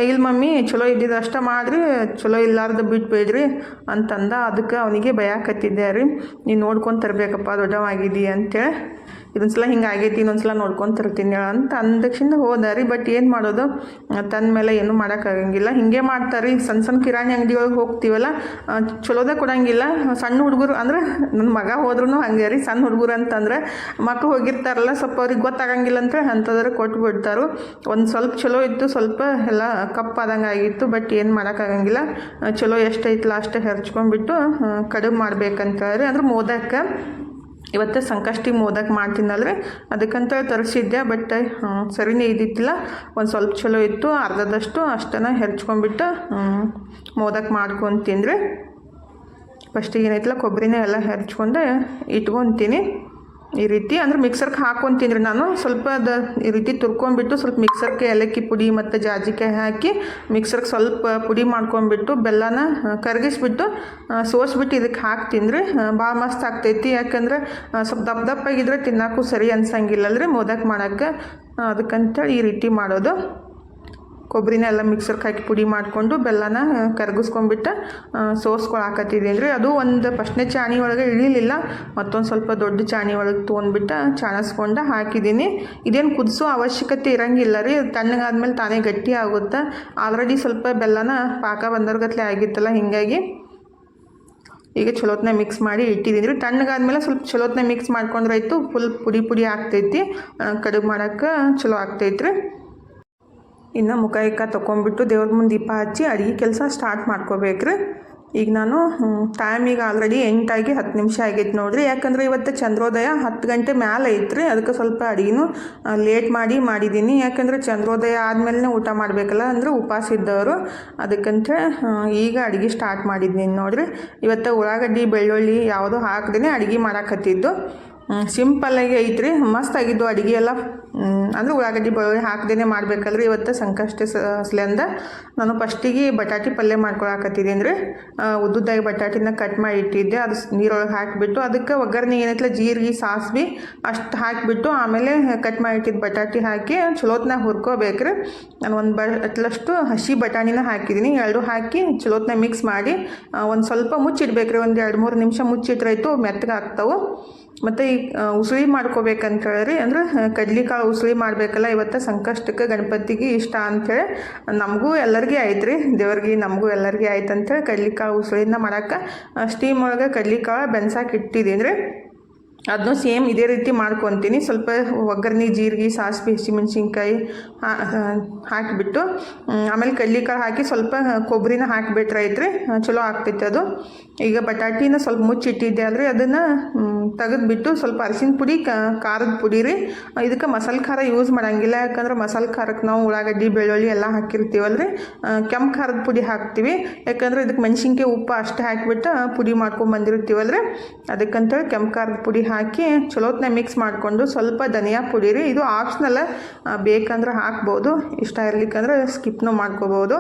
ಇಲ್ಲ ಮಮ್ಮಿ ಚಲೋ ಇದ್ದಿದ್ದು ಅಷ್ಟೇ ಮಾಡ್ರಿ, ಚಲೋ ಇಲ್ಲಾರ್ದು ಬಿಟ್ಬೇಡ್ರಿ ಅಂತಂದ, ಅದಕ್ಕೆ ಅವನಿಗೆ ಭಯಕತ್ತಿದ್ದೆ ರೀ. ನೀನು ನೋಡ್ಕೊಂಡು ತರಬೇಕಪ್ಪ ದೊಡ್ಡವಾಗಿದ್ದೀ ಅಂತೇಳಿ. ಇದೊಂದ್ಸಲ ಹಿಂಗೆ ಆಗೈತಿ ಇನ್ನೊಂದ್ಸಲ ನೋಡ್ಕೊಂತಿರ್ತೀನಿ ಅಂತ ಅಂದಕ್ಷಿಂದ ರೀ ಬಟ್ ಏನು ಮಾಡೋದು? ತಂದ ಮೇಲೆ ಏನೂ ಮಾಡೋಕ್ಕಾಗಂಗಿಲ್ಲ ಹಿಂಗೆ ಮಾಡ್ತಾರೆ. ರೀ ಸಣ್ಣ ಸಣ್ಣ ಕಿರಾಣಿ ಅಂಗಡಿ ಒಳಗೆ ಹೋಗ್ತೀವಲ್ಲ ಚಲೋದೇ ಕೊಡಂಗಿಲ್ಲ. ಸಣ್ಣ ಹುಡುಗರು ಅಂದ್ರೆ ನನ್ನ ಮಗ ಹೋದ್ರೂ ಹಂಗೆ ರೀ. ಸಣ್ಣ ಹುಡುಗರು ಅಂತಂದ್ರೆ ಮಕ್ಕಳು ಹೋಗಿರ್ತಾರಲ್ಲ, ಸ್ವಲ್ಪ ಅವ್ರಿಗೆ ಗೊತ್ತಾಗಂಗಿಲ್ಲ ಅಂತ ಅಂಥದ್ರೆ ಕೊಟ್ಟು ಬಿಡ್ತಾರೆ. ಒಂದು ಸ್ವಲ್ಪ ಚಲೋ ಇತ್ತು, ಸ್ವಲ್ಪ ಎಲ್ಲ ಕಪ್ಪಾದಂಗೆ ಆಗಿತ್ತು ಬಟ್ ಏನು ಮಾಡೋಕ್ಕಾಗಂಗಿಲ್ಲ ಚಲೋ ಎಷ್ಟೈತಲ್ಲ ಅಷ್ಟೇ ಹೆರ್ಚ್ಕೊಂಡ್ಬಿಟ್ಟು ಕಡಿಮೆ ಮಾಡ್ಬೇಕಂತ ಅಂದ್ರೆ ಮೋದಕ್ಕೆ ಇವತ್ತು ಸಂಕಷ್ಟಿ ಮೋದಕ್ ಮಾಡ್ತೀನಲ್ರಿ ಅದಕ್ಕಂತ ತರಿಸಿದ್ದೆ ಬಟ್ ಸರಿನೇ ಇದ್ದಿತ್ತಿಲ್ಲ ಒಂದು ಸ್ವಲ್ಪ ಚಲೋ ಇತ್ತು, ಅರ್ಧದಷ್ಟು ಅಷ್ಟನ್ನು ಹೆರ್ಚ್ಕೊಂಡ್ಬಿಟ್ಟು ಮೋದಕ್ ಮಾಡ್ಕೊತೀನಿ ಫಸ್ಟಿಗೆ ಏನೈತಿಲ್ಲ ಕೊಬ್ಬರಿನೇ ಎಲ್ಲ ಹೆರ್ಚ್ಕೊಂಡು ಇಟ್ಕೊತೀನಿ. ಈ ರೀತಿ ಅಂದ್ರೆ ಮಿಕ್ಸರ್ಗೆ ಹಾಕ್ಕೊಂತೀನಿ ನಾನು. ಸ್ವಲ್ಪ ಅದು ಈ ರೀತಿ ತುರ್ಕೊಂಡ್ಬಿಟ್ಟು ಸ್ವಲ್ಪ ಮಿಕ್ಸರ್ಗೆ ಏಲಕ್ಕಿ ಪುಡಿ ಮತ್ತು ಜಾಜಿಕಾಯಿ ಹಾಕಿ ಮಿಕ್ಸರ್ಗೆ ಸ್ವಲ್ಪ ಪುಡಿ ಮಾಡ್ಕೊಂಡ್ಬಿಟ್ಟು ಬೆಲ್ಲನ ಕರಗಿಸಿ ಕರಗಿಸ್ಬಿಟ್ಟು ಸೋಸ್ಬಿಟ್ಟು ಇದಕ್ಕೆ ಹಾಕಿ ರೀ. ಭಾಳ ಮಸ್ತ್ ಆಗ್ತೈತಿ. ಯಾಕಂದ್ರೆ ಸ್ವಲ್ಪ ದಪ್ಪ ದಪ್ಪ ಆಗಿದ್ರೆ ತಿನ್ನೋಕ್ಕೂ ಸರಿ ಅನ್ಸಂಗಿಲ್ಲ ಅಲ್ರಿ ಮೋದಕ್ ಮಾಡೋಕ್ಕೆ. ಅದಕ್ಕಂತೇಳಿ ಈ ರೀತಿ ಮಾಡೋದು. ಕೊಬ್ಬರಿನ ಎಲ್ಲ ಮಿಕ್ಸರ್ಗೆ ಹಾಕಿ ಪುಡಿ ಮಾಡಿಕೊಂಡು ಬೆಲ್ಲನ ಕರಗಿಸ್ಕೊಂಡ್ಬಿಟ್ಟು ಸೋಸ್ಕೊಳ್ ಹಾಕತ್ತಿದ್ದೀನಿ ರೀ ಅದು ಒಂದು ಫಸ್ಟ್ನೇ ಚಾಣಿ ಒಳಗೆ ಇಳಿಲಿಲ್ಲ. ಮತ್ತೊಂದು ಸ್ವಲ್ಪ ದೊಡ್ಡ ಚಾಣಿ ಒಳಗೆ ತೊಗೊಂಡ್ಬಿಟ್ಟು ಚಾಣಿಸ್ಕೊಂಡು ಹಾಕಿದ್ದೀನಿ ಇದೇನು ಕುದಿಸೋ ಅವಶ್ಯಕತೆ ಇರಂಗಿಲ್ಲ ರೀ. ತಣ್ಣಗಾದ್ಮೇಲೆ ತಾನೇ ಗಟ್ಟಿ ಆಗುತ್ತೆ? ಆಲ್ರೆಡಿ ಸ್ವಲ್ಪ ಬೆಲ್ಲನ ಪಾಕ ಬಂದರ್ಗತ್ಲೆ ಆಗಿತ್ತಲ್ಲ, ಹೀಗಾಗಿ ಈಗ ಚಲೋತ್ನ ಮಿಕ್ಸ್ ಮಾಡಿ ಇಟ್ಟಿದ್ದೀನಿ ರೀ. ತಣ್ಣಗಾದ್ಮೇಲೆ ಸ್ವಲ್ಪ ಚಲೋತ್ನ ಮಿಕ್ಸ್ ಮಾಡ್ಕೊಂಡ್ರೆ ಆಯಿತು ಫುಲ್ ಪುಡಿ ಪುಡಿ ಆಗ್ತೈತಿ. ಕಡುಬು ಮಾಡೋಕ್ಕೆ ಚಲೋ ಆಗ್ತೈತ್ರಿ. ಇನ್ನು ಮುಖ ಇಕ್ಕ ತೊಗೊಂಬಿಟ್ಟು ದೇವ್ರ ಮುಂದೆ ದೀಪ ಹಚ್ಚಿ ಅಡುಗೆ ಕೆಲಸ ಸ್ಟಾರ್ಟ್ ಮಾಡ್ಕೋಬೇಕ್ರಿ. ಈಗ ನಾನು ಟೈಮ್ ಈಗ ಆಲ್ರೆಡಿ ಎಂಟಾಗಿ ಹತ್ತು ನಿಮಿಷ ಆಗೈತೆ ನೋಡಿರಿ. ಯಾಕಂದ್ರೆ ಇವತ್ತು ಚಂದ್ರೋದಯ ಹತ್ತು ಗಂಟೆ ಮ್ಯಾಲೆ ಐತ್ರಿ. ಅದಕ್ಕೆ ಸ್ವಲ್ಪ ಅಡುಗೆನೂ ಲೇಟ್ ಮಾಡಿ ಮಾಡಿದ್ದೀನಿ ಯಾಕಂದ್ರೆ ಚಂದ್ರೋದಯ ಆದಮೇಲೆ ಊಟ ಮಾಡಬೇಕಲ್ಲ ಅಂದ್ರೆ ಉಪವಾಸ ಇದ್ದವರು. ಅದಕ್ಕಂತ ಈಗ ಅಡುಗೆ ಸ್ಟಾರ್ಟ್ ಮಾಡಿದ್ದೀನಿ ನೋಡಿರಿ. ಇವತ್ತು ಉಳ್ಳಾಗಡ್ಡಿ, ಬೆಳ್ಳುಳ್ಳಿ ಯಾವುದೂ ಹಾಕ್ದೇ ಅಡುಗೆ ಮಾಡಾಕತ್ತಿದ್ದು. ಸಿಂಪಲ್ಲಾಗಿ ಐತ್ರಿ. ಮಸ್ತಾಗಿದ್ದು ಅಡುಗೆ ಎಲ್ಲ. ಅಂದ್ರೆ ಉಳ್ಳಾಗಡ್ಡಿ ಬೆಳ್ಳುಳ್ಳಿ ಹಾಕ್ದೇ ಮಾಡಬೇಕಲ್ರಿ ಇವತ್ತು ಸಂಕಷ್ಟ ಸ್ಲೆಂದ ನಾನು ಫಸ್ಟಿಗೆ ಬಟಾಟಿ ಪಲ್ಯ ಮಾಡ್ಕೊಳಕತ್ತಿದ್ದೀನಿ ರೀ ಉದ್ದುದ್ದಾಗಿ ಬಟಾಟಿನ ಕಟ್ ಮಾಡಿ ಇಟ್ಟಿದ್ದೆ. ಅದು ನೀರೊಳಗೆ ಹಾಕಿಬಿಟ್ಟು ಅದಕ್ಕೆ ಒಗ್ಗರಣೆ ಏನೈತಲ್ಲ ಜೀರಿಗೆ, ಸಾಸ್ವಿ ಅಷ್ಟು ಹಾಕಿಬಿಟ್ಟು ಆಮೇಲೆ ಕಟ್ ಮಾಡಿ ಇಟ್ಟಿದ್ದು ಬಟಾಟಿ ಹಾಕಿ ಚಲೋತ್ನಾಗ ಹುರ್ಕೋಬೇಕ್ರಿ. ನಾನು ಒಂದು ಬಟ್ಲಷ್ಟು ಹಸಿ ಬಟಾಣಿನ ಹಾಕಿದ್ದೀನಿ ಎರಡು ಹಾಕಿ ಚಲೋತ್ನಾಗ ಮಿಕ್ಸ್ ಮಾಡಿ ಒಂದು ಸ್ವಲ್ಪ ಮುಚ್ಚಿಡ್ಬೇಕ್ರಿ. ಒಂದು ಎರಡು ಮೂರು ನಿಮಿಷ ಮುಚ್ಚಿಟ್ರಾಯ್ತು ಮೆತ್ತಗೆ ಆಗ್ತಾವೆ ಮತ್ತು ಈ ಉಸುಳಿ ಮಾಡ್ಕೋಬೇಕಂತ ಹೇಳಿರಿ. ಅಂದ್ರೆ ಕಡ್ಲಿಕಾಳು ಉಸುಳಿ ಮಾಡಬೇಕಲ್ಲ ಇವತ್ತು ಸಂಕಷ್ಟಕ್ಕೆ ಗಣಪತಿಗೆ ಇಷ್ಟ ಅಂಥೇಳಿ ನಮಗೂ ಎಲ್ಲರಿಗೂ ಆಯ್ತು ರೀ ದೇವ್ರಿಗೆ ನಮಗೂ ಎಲ್ಲರಿಗೂ ಆಯ್ತು ಅಂಥೇಳಿ ಕಡ್ಲಿಕಾಳು ಉಸುಳಿನ ಮಾಡೋಕ್ಕೆ ಸ್ಟೀಮ್ ಒಳಗೆ ಕಡ್ಲಿಕಾಳು, ಬೆನ್ಸಾಕಿ ಇಟ್ಟಿದ್ದೀನಿ ರೀ ಅದನ್ನು ಸೇಮ್ ಇದೇ ರೀತಿ ಮಾಡ್ಕೊತೀನಿ. ಸ್ವಲ್ಪ ಒಗ್ಗರಣೆ, ಜೀರಿಗೆ, ಸಾಸಿವೆ, ಹಸಿಮೆಣ್ಸಿನ್ಕಾಯಿ ಹಾಕಿಬಿಟ್ಟು ಆಮೇಲೆ ಕಡ್ಲಿಕಾಳು ಹಾಕಿ ಸ್ವಲ್ಪ ಕೊಬ್ಬರಿನ ಹಾಕಿಬಿಟ್ರೆ ಐತ್ರಿ ಚಲೋ ಆಗ್ತೈತೆ ಅದು. ಈಗ ಬಟಾಟಿನ ಸ್ವಲ್ಪ ಮುಚ್ಚಿಟ್ಟಿದ್ದೆ ಅಲ್ರಿ, ಅದನ್ನು ತೆಗೆದುಬಿಟ್ಟು ಸ್ವಲ್ಪ ಅರಿಶಿನ ಪುಡಿ ಖಾರದ ಪುಡಿ ರೀ. ಇದಕ್ಕೆ ಮಸಾಲೆ ಖಾರ ಯೂಸ್ ಮಾಡೋಂಗಿಲ್ಲ, ಯಾಕಂದ್ರೆ ಮಸಾಲೆ ಖಾರಕ್ಕೆ ನಾವು ಉಳ್ಳಾಗಡ್ಡಿ, ಬೆಳ್ಳುಳ್ಳಿ ಎಲ್ಲ ಹಾಕಿರ್ತೀವಲ್ರಿ. ಕೆಂಪು ಖಾರದ ಪುಡಿ ಹಾಕ್ತೀವಿ. ಯಾಕಂದ್ರೆ ಇದಕ್ಕೆ ಮೆಣಸಿನ್ಕಾಯಿ ಉಪ್ಪು ಅಷ್ಟೇ ಹಾಕಿಬಿಟ್ಟು ಪುಡಿ ಮಾಡ್ಕೊಂಡು ಬಂದಿರ್ತೀವಲ್ಲ ರೀ ಅದಕ್ಕಂತೇಳಿ ಕೆಂಪು ಖಾರದ ಪುಡಿ ಹಾಕಿ ಚಲೋತ್ನೆ ಮಿಕ್ಸ್ ಮಾಡಿಕೊಂಡು ಸ್ವಲ್ಪ ಧನಿಯಾ ಪುಡಿ ರೀ ಇದು ಆಪ್ಷನಲ್ಲ ಬೇಕಂದ್ರೆ ಹಾಕ್ಬೋದು. ಇಷ್ಟ ಇರ್ಲಿಕ್ಕಂದ್ರೆ ಸ್ಕಿಪ್ನೂ ಮಾಡ್ಕೋಬೋದು.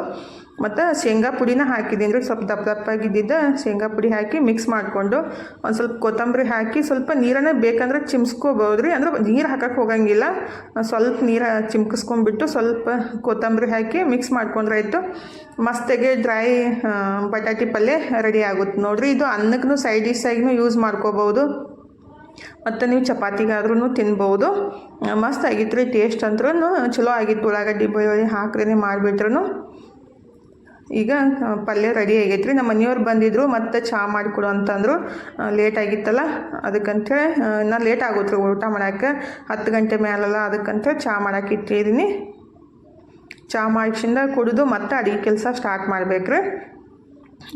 ಮತ್ತು ಶೇಂಗಾ ಪುಡಿನ ಹಾಕಿದ್ದೀನಿ ರೀ. ಸ್ವಲ್ಪ ದಪ್ಪ ದಪ್ಪಾಗಿದ್ದಿದ್ದ ಶೇಂಗಾ ಪುಡಿ ಹಾಕಿ ಮಿಕ್ಸ್ ಮಾಡಿಕೊಂಡು ಒಂದು ಸ್ವಲ್ಪ ಕೊತ್ತಂಬರಿ ಹಾಕಿ ಸ್ವಲ್ಪ ನೀರನ್ನೇ ಬೇಕಂದ್ರೆ ಚಿಮ್ಸ್ಕೋಬೋದು ರೀ. ಅಂದ್ರೆ ನೀರು ಹಾಕಕ್ಕೆ ಹೋಗಂಗಿಲ್ಲ. ಸ್ವಲ್ಪ ನೀರು ಚಿಮ್ಕಿಸ್ಕೊಂಡ್ಬಿಟ್ಟು ಸ್ವಲ್ಪ ಕೊತ್ತಂಬರಿ ಹಾಕಿ ಮಿಕ್ಸ್ ಮಾಡ್ಕೊಂಡ್ರೆ ಆಯಿತು. ಮಸ್ತಾಗೆ ಡ್ರೈ ಬಟಾಟಿ ಪಲ್ಯ ರೆಡಿ ಆಗುತ್ತೆ ನೋಡಿರಿ. ಇದು ಅನ್ನಕ್ಕೂ ಸೈಡ್ ಡಿಶ್ ಆಗಿನೂ ಯೂಸ್ ಮಾಡ್ಕೋಬೋದು. ಮತ್ತು ನೀವು ಚಪಾತಿಗಾದ್ರೂ ತಿನ್ಬೋದು. ಮಸ್ತ್ ಆಗಿತ್ತು ರೀ ಟೇಸ್ಟ್ ಅಂದ್ರೂ ಚಲೋ ಆಗಿತ್ತು ಉಳ್ಳಾಗಡ್ಡಿ, ಬೆಳ್ಳುಳ್ಳಿ ಹಾಕ್ರೇ ಮಾಡಿಬಿಟ್ರು ಈಗ ಪಲ್ಯ ರೆಡಿ ಆಗೈತೆ ರೀ. ನಮ್ಮ ಮನೆಯವ್ರು ಬಂದಿದ್ದರು ಮತ್ತು ಚಹಾ ಮಾಡಿಕೊಡು ಅಂತಂದರು. ಲೇಟ್ ಆಗಿತ್ತಲ್ಲ ಅದಕ್ಕಂಥೇಳಿ ನಾ ಲೇಟ್ ಆಗುತ್ತೆ ಊಟ ಮಾಡೋಕ್ಕೆ. ಹತ್ತು ಗಂಟೆ ಮೇಲಲ್ಲ ಅದಕ್ಕಂಥೇಳಿ ಚಹಾ ಮಾಡಕ್ಕೆ ಇಟ್ಟಿದ್ದೀನಿ ಚಹಾ ಮಾಡಿಸಿಂದ ಕುಡಿದು ಮತ್ತೆ ಅಡುಗೆ ಕೆಲಸ ಸ್ಟಾರ್ಟ್ ಮಾಡ್ಬೇಕು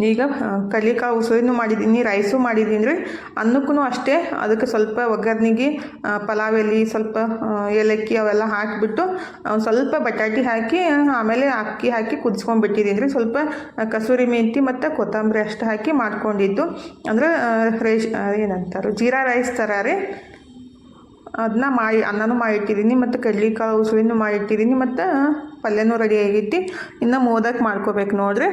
ಈಗ ಕಲಿಕಾ ಉಸುಳಿನೂ ಮಾಡಿದ್ದೀನಿ, ರೈಸು ಮಾಡಿದ್ದೀನಿ ರೀ ಅನ್ನಕ್ಕೂ ಅಷ್ಟೇ, ಅದಕ್ಕೆ ಸ್ವಲ್ಪ ಒಗ್ಗರ್ನಿಗೆ ಪಲಾವ್ ಎಲೆ ಸ್ವಲ್ಪ ಏಲಕ್ಕಿ ಅವೆಲ್ಲ ಹಾಕಿಬಿಟ್ಟು ಸ್ವಲ್ಪ ಬಟಾಟಿ ಹಾಕಿ, ಆಮೇಲೆ ಅಕ್ಕಿ ಹಾಕಿ ಕುದಿಸ್ಕೊಂಡ್ಬಿಟ್ಟಿದ್ದೀನಿ ರೀ ಸ್ವಲ್ಪ ಕಸೂರಿ ಮೆಂತಿ ಮತ್ತು ಕೊತ್ತಂಬರಿ ಅಷ್ಟು ಹಾಕಿ ಮಾಡ್ಕೊಂಡಿದ್ದು. ಅಂದ್ರೆ ರೇಷ್ ಏನಂತಾರೆ, ಜೀರಾ ರೈಸ್ ಥರ ರೀ. ಅದನ್ನ ಮಾಡಿ, ಅನ್ನನೂ ಮಾಡಿಟ್ಟಿದ್ದೀನಿ ಮತ್ತು ಕಡ್ಲಿಕಾಳು ಉಸುಳಿನೂ ಮಾಡಿಟ್ಟಿದ್ದೀನಿ ಮತ್ತು ಪಲ್ಯನೂ ರೆಡಿ ಆಗೈತಿ ಇನ್ನು ಮೋದಕ್ಕೆ ಮಾಡ್ಕೋಬೇಕು ನೋಡಿರಿ.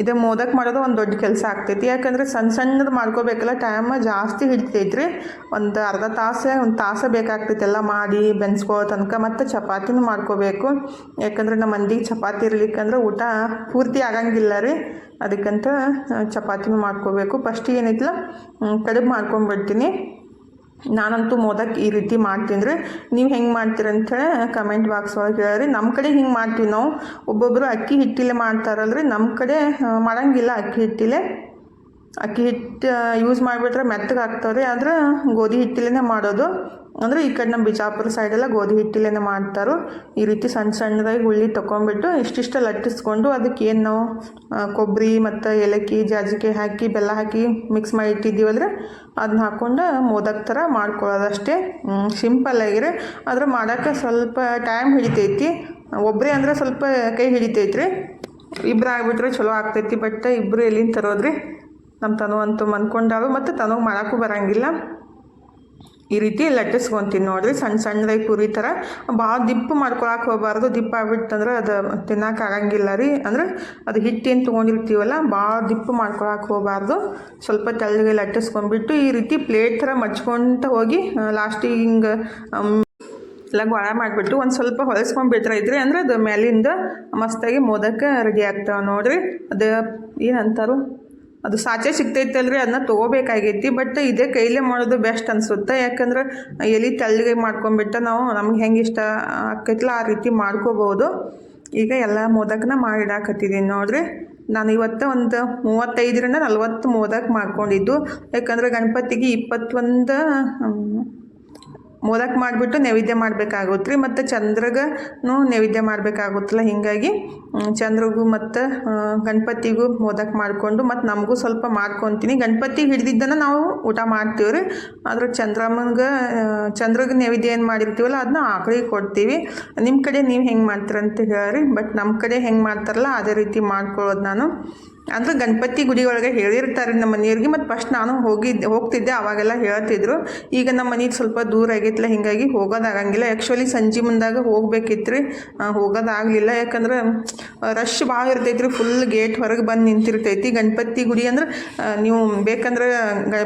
ಇದು ಮೋದಕ್ ಮಾಡೋದು ಒಂದು ದೊಡ್ಡ ಕೆಲಸ ಆಗ್ತೈತಿ. ಯಾಕಂದರೆ ಸಣ್ಣ ಸಣ್ಣದು ಮಾಡ್ಕೋಬೇಕಲ್ಲ ಟೈಮ್ ಜಾಸ್ತಿ ಹಿಡಿತೈತ್ರಿ. ಒಂದು ಅರ್ಧ ತಾಸೆ, ಒಂದು ತಾಸು ಬೇಕಾಗ್ತೈತೆ ಎಲ್ಲ ಮಾಡಿ, ಬೆನ್ಸ್ಕೋ ತನಕ ಮತ್ತು ಚಪಾತಿನೂ ಮಾಡ್ಕೋಬೇಕು. ಯಾಕಂದ್ರೆ ನಮ್ಮ ಮಂದಿಗೆ ಚಪಾತಿ ಇರ್ಲಿಕ್ಕಂದ್ರೆ ಊಟ ಪೂರ್ತಿ ಆಗಂಗಿಲ್ಲ ರೀ. ಅದಕ್ಕಂತ ಚಪಾತಿನೂ ಮಾಡ್ಕೋಬೇಕು. ಫಸ್ಟಿಗೆ ಏನೈತಿಲ್ಲ ಕಡುಬು ಮಾಡ್ಕೊಂಡ್ಬಿಡ್ತೀನಿ ನಾನಂತೂ ಮೋದಕ್ ಈ ರೀತಿ ಮಾಡ್ತೀನಿ ರೀ ನೀವು ಹೆಂಗೆ ಮಾಡ್ತೀರಿ ಅಂಥೇಳಿ ಕಮೆಂಟ್ ಬಾಕ್ಸ್ ಒಳಗೆ ಹೇಳ್ರಿ. ನಮ್ಮ ಕಡೆ ಹಿಂಗೆ ಮಾಡ್ತೀವಿ ನಾವು. ಒಬ್ಬೊಬ್ಬರು ಅಕ್ಕಿ ಹಿಟ್ಟಿಲೆ ಮಾಡ್ತಾರಲ್ರಿ. ನಮ್ಮ ಕಡೆ ಮಾಡೋಂಗಿಲ್ಲ ಅಕ್ಕಿ ಹಿಟ್ಟಿಲೆ. ಅಕ್ಕಿ ಹಿಟ್ಟು ಯೂಸ್ ಮಾಡಿಬಿಟ್ರೆ ಮೆತ್ತಗೆ ಆಗ್ತಾವ್ರಿ ಆದ್ರೆ ಗೋಧಿ ಹಿಟ್ಟಿಲೇ ಮಾಡೋದು. ಅಂದರೆ ಈ ಕಡೆ ನಮ್ಮ ಬಿಜಾಪುರ ಸೈಡೆಲ್ಲ ಗೋಧಿ ಹಿಟ್ಟಿಲೇ ಮಾಡ್ತಾರೆ. ಈ ರೀತಿ ಸಣ್ಣ ಸಣ್ಣದಾಗಿ ಉಳ್ಳಿ ತೊಗೊಂಬಿಟ್ಟು ಇಷ್ಟಿಷ್ಟು ಲಟ್ಟಿಸ್ಕೊಂಡು ಅದಕ್ಕೆ ಏನು ನಾವು ಕೊಬ್ಬರಿ ಮತ್ತು ಏಲಕ್ಕಿ ಜಾಜಿಕಾಯಿ ಹಾಕಿ, ಬೆಲ್ಲ ಹಾಕಿ ಮಿಕ್ಸ್ ಮಾಡಿ ಇಟ್ಟಿದ್ದೀವಲ್ರಿ ಅದನ್ನ ಹಾಕ್ಕೊಂಡು ಮೋದಕ್ ಥರ ಮಾಡ್ಕೊಳ್ಳೋದಷ್ಟೇ. ಸಿಂಪಲ್ ಆಗಿರಿ ಆದ್ರೆ ಮಾಡೋಕ್ಕೆ ಸ್ವಲ್ಪ ಟೈಮ್ ಹಿಡಿತೈತಿ. ಒಬ್ಬರೇ ಅಂದರೆ ಸ್ವಲ್ಪ ಕೈ ಹಿಡಿತೈತ್ರಿ. ಇಬ್ಬರು ಆಗಿಬಿಟ್ರೆ ಚಲೋ ಆಗ್ತೈತಿ ಬಟ್ ಇಬ್ಬರು ಎಲ್ಲಿಂದ ತರೋದ್ರಿ? ನಮ್ಮ ತನು ಅಂತೂ ಅಂದ್ಕೊಂಡಾಳು ಮತ್ತು ತನಗೆ ಮಾಡೋಕ್ಕೂ ಬರೋಂಗಿಲ್ಲ. ಈ ರೀತಿ ಲಟ್ಟಿಸ್ಕೊತೀನಿ ನೋಡಿರಿ ಸಣ್ಣ ಸಣ್ಣದಾಗಿ ಪುರಿ ಥರ ಭಾಳ ದಿಪ್ಪು ಮಾಡ್ಕೊಳಕ್ಕೆ ಹೋಗಬಾರ್ದು. ದಿಪ್ಪ ಆಗ್ಬಿಟ್ಟಂದ್ರೆ ಅದು ತಿನ್ನೋಕೆ ಆಗಂಗಿಲ್ಲ ರೀ. ಅಂದ್ರೆ ಅದು ಹಿಟ್ಟೇನು ತೊಗೊಂಡಿರ್ತೀವಲ್ಲ ಭಾಳ ದಿಪ್ಪು ಮಾಡ್ಕೊಳಕ್ಕೆ ಹೋಗಬಾರ್ದು. ಸ್ವಲ್ಪ ತೆಳ್ಳಗೆ ಲಟ್ಟಿಸ್ಕೊಂಡ್ಬಿಟ್ಟು ಈ ರೀತಿ ಪ್ಲೇಟ್ ಥರ ಮಚ್ಕೊತ ಹೋಗಿ ಲಾಸ್ಟಿಗೆ ಹಿಂಗೆ ಎಲ್ಲ ಗೊಳ ಮಾಡಿಬಿಟ್ಟು ಒಂದು ಸ್ವಲ್ಪ ಹೊಳಸ್ಕೊಂಡ್ಬಿಟ್ರೆ ಇದ್ರಿ ಅಂದ್ರೆ ಅದು ಮೇಲಿಂದ ಮಸ್ತಾಗಿ ಮೋದಕ್ಕೆ ರೆಡಿ ಆಗ್ತಾವೆ ನೋಡಿರಿ. ಅದು ಏನಂತಾರು? ಅದು ಸಾಚೆ ಸಿಗ್ತೈತಲ್ರಿ ಅದನ್ನ ತೊಗೋಬೇಕಾಗೈತಿ ಬಟ್ ಇದೇ ಕೈಲೇ ಮಾಡೋದು ಬೆಸ್ಟ್ ಅನಿಸುತ್ತೆ. ಯಾಕಂದ್ರೆ ಎಲೆ ತೆಳ್ಳಗೆ ಮಾಡ್ಕೊಂಬಿಟ್ಟು ನಾವು ನಮ್ಗೆ ಹೆಂಗೆ ಇಷ್ಟ ಆಕೈತಲ್ಲ ಆ ರೀತಿ ಮಾಡ್ಕೋಬೋದು. ಈಗ ಎಲ್ಲ ಮೋದಕನ ಮಾಡಿಡಾಕತ್ತಿದ್ದೀನಿ ನೋಡಿರಿ. ನಾನು ಇವತ್ತು ಒಂದು ಮೂವತ್ತೈದರಿಂದ ನಲ್ವತ್ತು ಮೋದಕ್ ಮಾಡ್ಕೊಂಡಿದ್ದು. ಯಾಕಂದ್ರೆ ಗಣಪತಿಗೆ ಇಪ್ಪತ್ತೊಂದು ಮೋದಕ್ ಮಾಡಿಬಿಟ್ಟು ನೈವೇದ್ಯ ಮಾಡಬೇಕಾಗುತ್ತೆ ರೀ. ಮತ್ತು ಚಂದ್ರಗೂ ನೈವೇದ್ಯ ಮಾಡಬೇಕಾಗುತ್ತಲ್ಲ, ಹೀಗಾಗಿ ಚಂದ್ರಿಗೂ ಮತ್ತು ಗಣಪತಿಗೂ ಮೋದಕ್ ಮಾಡಿಕೊಂಡು ಮತ್ತು ನಮಗೂ ಸ್ವಲ್ಪ ಮಾಡ್ಕೊತೀನಿ. ಗಣಪತಿ ಹಿಡ್ದಿದ್ದನ್ನು ನಾವು ಊಟ ಮಾಡ್ತೀವಿ ರೀ ಆದ್ರೆ ಚಂದ್ರಮ್ಮನಿಗೆ ಚಂದ್ರಗೆ ನೈವೇದ್ಯ ಏನು ಮಾಡಿರ್ತೀವಲ್ಲ ಅದನ್ನ ಆಕಳಿಗೆ ಕೊಡ್ತೀವಿ. ನಿಮ್ಮ ಕಡೆ ನೀವು ಹೆಂಗೆ ಮಾಡ್ತೀರಂತ ಹೇಳ್ರಿ. ಬಟ್ ನಮ್ಮ ಕಡೆ ಹೆಂಗೆ ಮಾಡ್ತಾರಲ್ಲ ಅದೇ ರೀತಿ ಮಾಡ್ಕೊಳ್ಳೋದು ನಾನು. ಅಂದ್ರೆ ಗಣಪತಿ ಗುಡಿ ಒಳಗೆ ಹೇಳಿರ್ತಾರೆ ನಮ್ಮ ಮನೆಯವ್ರಿಗೆ. ಮತ್ತು ಫಸ್ಟ್ ನಾನು ಹೋಗಿದ್ದೆ ಹೋಗ್ತಿದ್ದೆ, ಅವಾಗೆಲ್ಲ ಹೇಳ್ತಿದ್ರು. ಈಗ ನಮ್ಮ ಮನೆ ಸ್ವಲ್ಪ ದೂರ ಆಗೈತಲ್ಲ ಹಿಂಗಾಗಿ ಹೋಗೋದಾಗಂಗಿಲ್ಲ ಆ್ಯಕ್ಚುಲಿ ಸಂಜೆ ಮುಂದಾಗ ಹೋಗ್ಬೇಕಿತ್ತು ರೀ ಹೋಗೋದಾಗಲಿಲ್ಲ ಯಾಕಂದ್ರೆ ರಶ್ ಭಾಳ ಇರ್ತೈತೆ ರೀ ಫುಲ್ ಗೇಟ್ ಹೊರಗೆ ಬಂದು ನಿಂತಿರ್ತೈತಿ. ಗಣಪತಿ ಗುಡಿ ಅಂದ್ರೆ ನೀವು ಬೇಕಂದ್ರೆ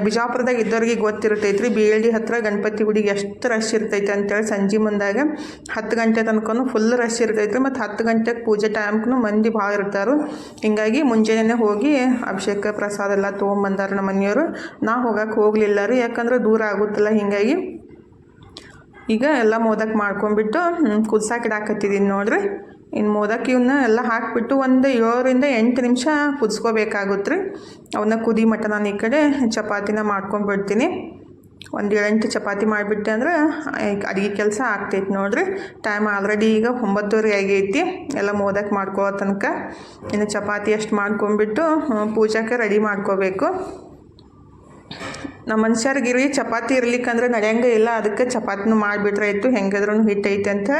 ಬಿಜಾಪುರದಾಗ ಇದ್ದವ್ರಿಗೆ ಗೊತ್ತಿರ್ತೈತೆ ರೀ ಬಿ ಹತ್ರ ಗಣಪತಿ ಗುಡಿಗೆ ಎಷ್ಟು ರಶ್ ಇರ್ತೈತೆ ಅಂತೇಳಿ ಸಂಜೆ ಮುಂದಾಗ ಹತ್ತು ಗಂಟೆ ತನಕನೂ ಫುಲ್ ರಶ್ ಇರ್ತೈತೆ ರೀ ಮತ್ತು ಹತ್ತು ಗಂಟೆಗೆ ಪೂಜೆ ಟೈಮ್ಗೂ ಮಂದಿ ಭಾಳ ಇರ್ತಾರೆ. ಹಿಂಗಾಗಿ ಮುಂಜಾನೆ ಹೋಗಿ ಅಭಿಷೇಕ ಪ್ರಸಾದ ಎಲ್ಲ ತೊಗೊಂಬಂದಾರ ನಮ್ಮ ಮನೆಯವರು. ನಾ ಹೋಗಕ್ಕೆ ಹೋಗಲಿಲ್ಲ ರೀ, ಯಾಕಂದ್ರೆ ದೂರ ಆಗುತ್ತಲ್ಲ, ಹಿಂಗಾಗಿ ಈಗ ಎಲ್ಲ ಮೋದಕ್ಕೆ ಮಾಡ್ಕೊಂಡ್ಬಿಟ್ಟು ಕುದ್ಸಾಕಿಡಾಕತ್ತಿದ್ದೀನಿ ನೋಡ್ರಿ. ಇನ್ನು ಮೋದಕ್ಕೆ ಇವನ್ನ ಎಲ್ಲ ಹಾಕಿಬಿಟ್ಟು ಒಂದು ಏಳರಿಂದ ಎಂಟು ನಿಮಿಷ ಕುದಿಸ್ಕೋಬೇಕಾಗುತ್ತೆ ರೀ. ಅವನ್ನ ಕುದಿ ಮಟ್ಟ ನಾನು ಈ ಕಡೆ ಚಪಾತಿನ ಮಾಡ್ಕೊಂಡ್ಬಿಡ್ತೀನಿ ಒಂದು ಏಳೆಂಟು ಚಪಾತಿ ಮಾಡಿಬಿಟ್ಟೆ ಅಂದ್ರೆ ಅಡುಗೆ ಕೆಲಸ ಆಗ್ತೈತಿ ನೋಡಿರಿ. ಟೈಮ್ ಆಲ್ರೆಡಿ ಈಗ ಒಂಬತ್ತುವರೆ ಆಗೈತಿ. ಎಲ್ಲ ಮೋದಕ್ ಮಾಡ್ಕೋ ತನಕ. ಇನ್ನು ಚಪಾತಿ ಅಷ್ಟು ಮಾಡ್ಕೊಂಬಿಟ್ಟು ಪೂಜಾಕ್ಕೆ ರೆಡಿ ಮಾಡ್ಕೋಬೇಕು. ನಮ್ಮ ಮನುಷ್ಯರಿಗಿರಿ ಚಪಾತಿ ಇರ್ಲಿಕ್ಕಂದ್ರೆ ನಡೆಯಂಗೆ ಇಲ್ಲ ಅದಕ್ಕೆ ಚಪಾತಿನೂ ಮಾಡಿಬಿಟ್ರೆ ಇತ್ತು ಹೆಂಗಿದ್ರೂ ಹಿಟ್ಟೈತೆ ಅಂತ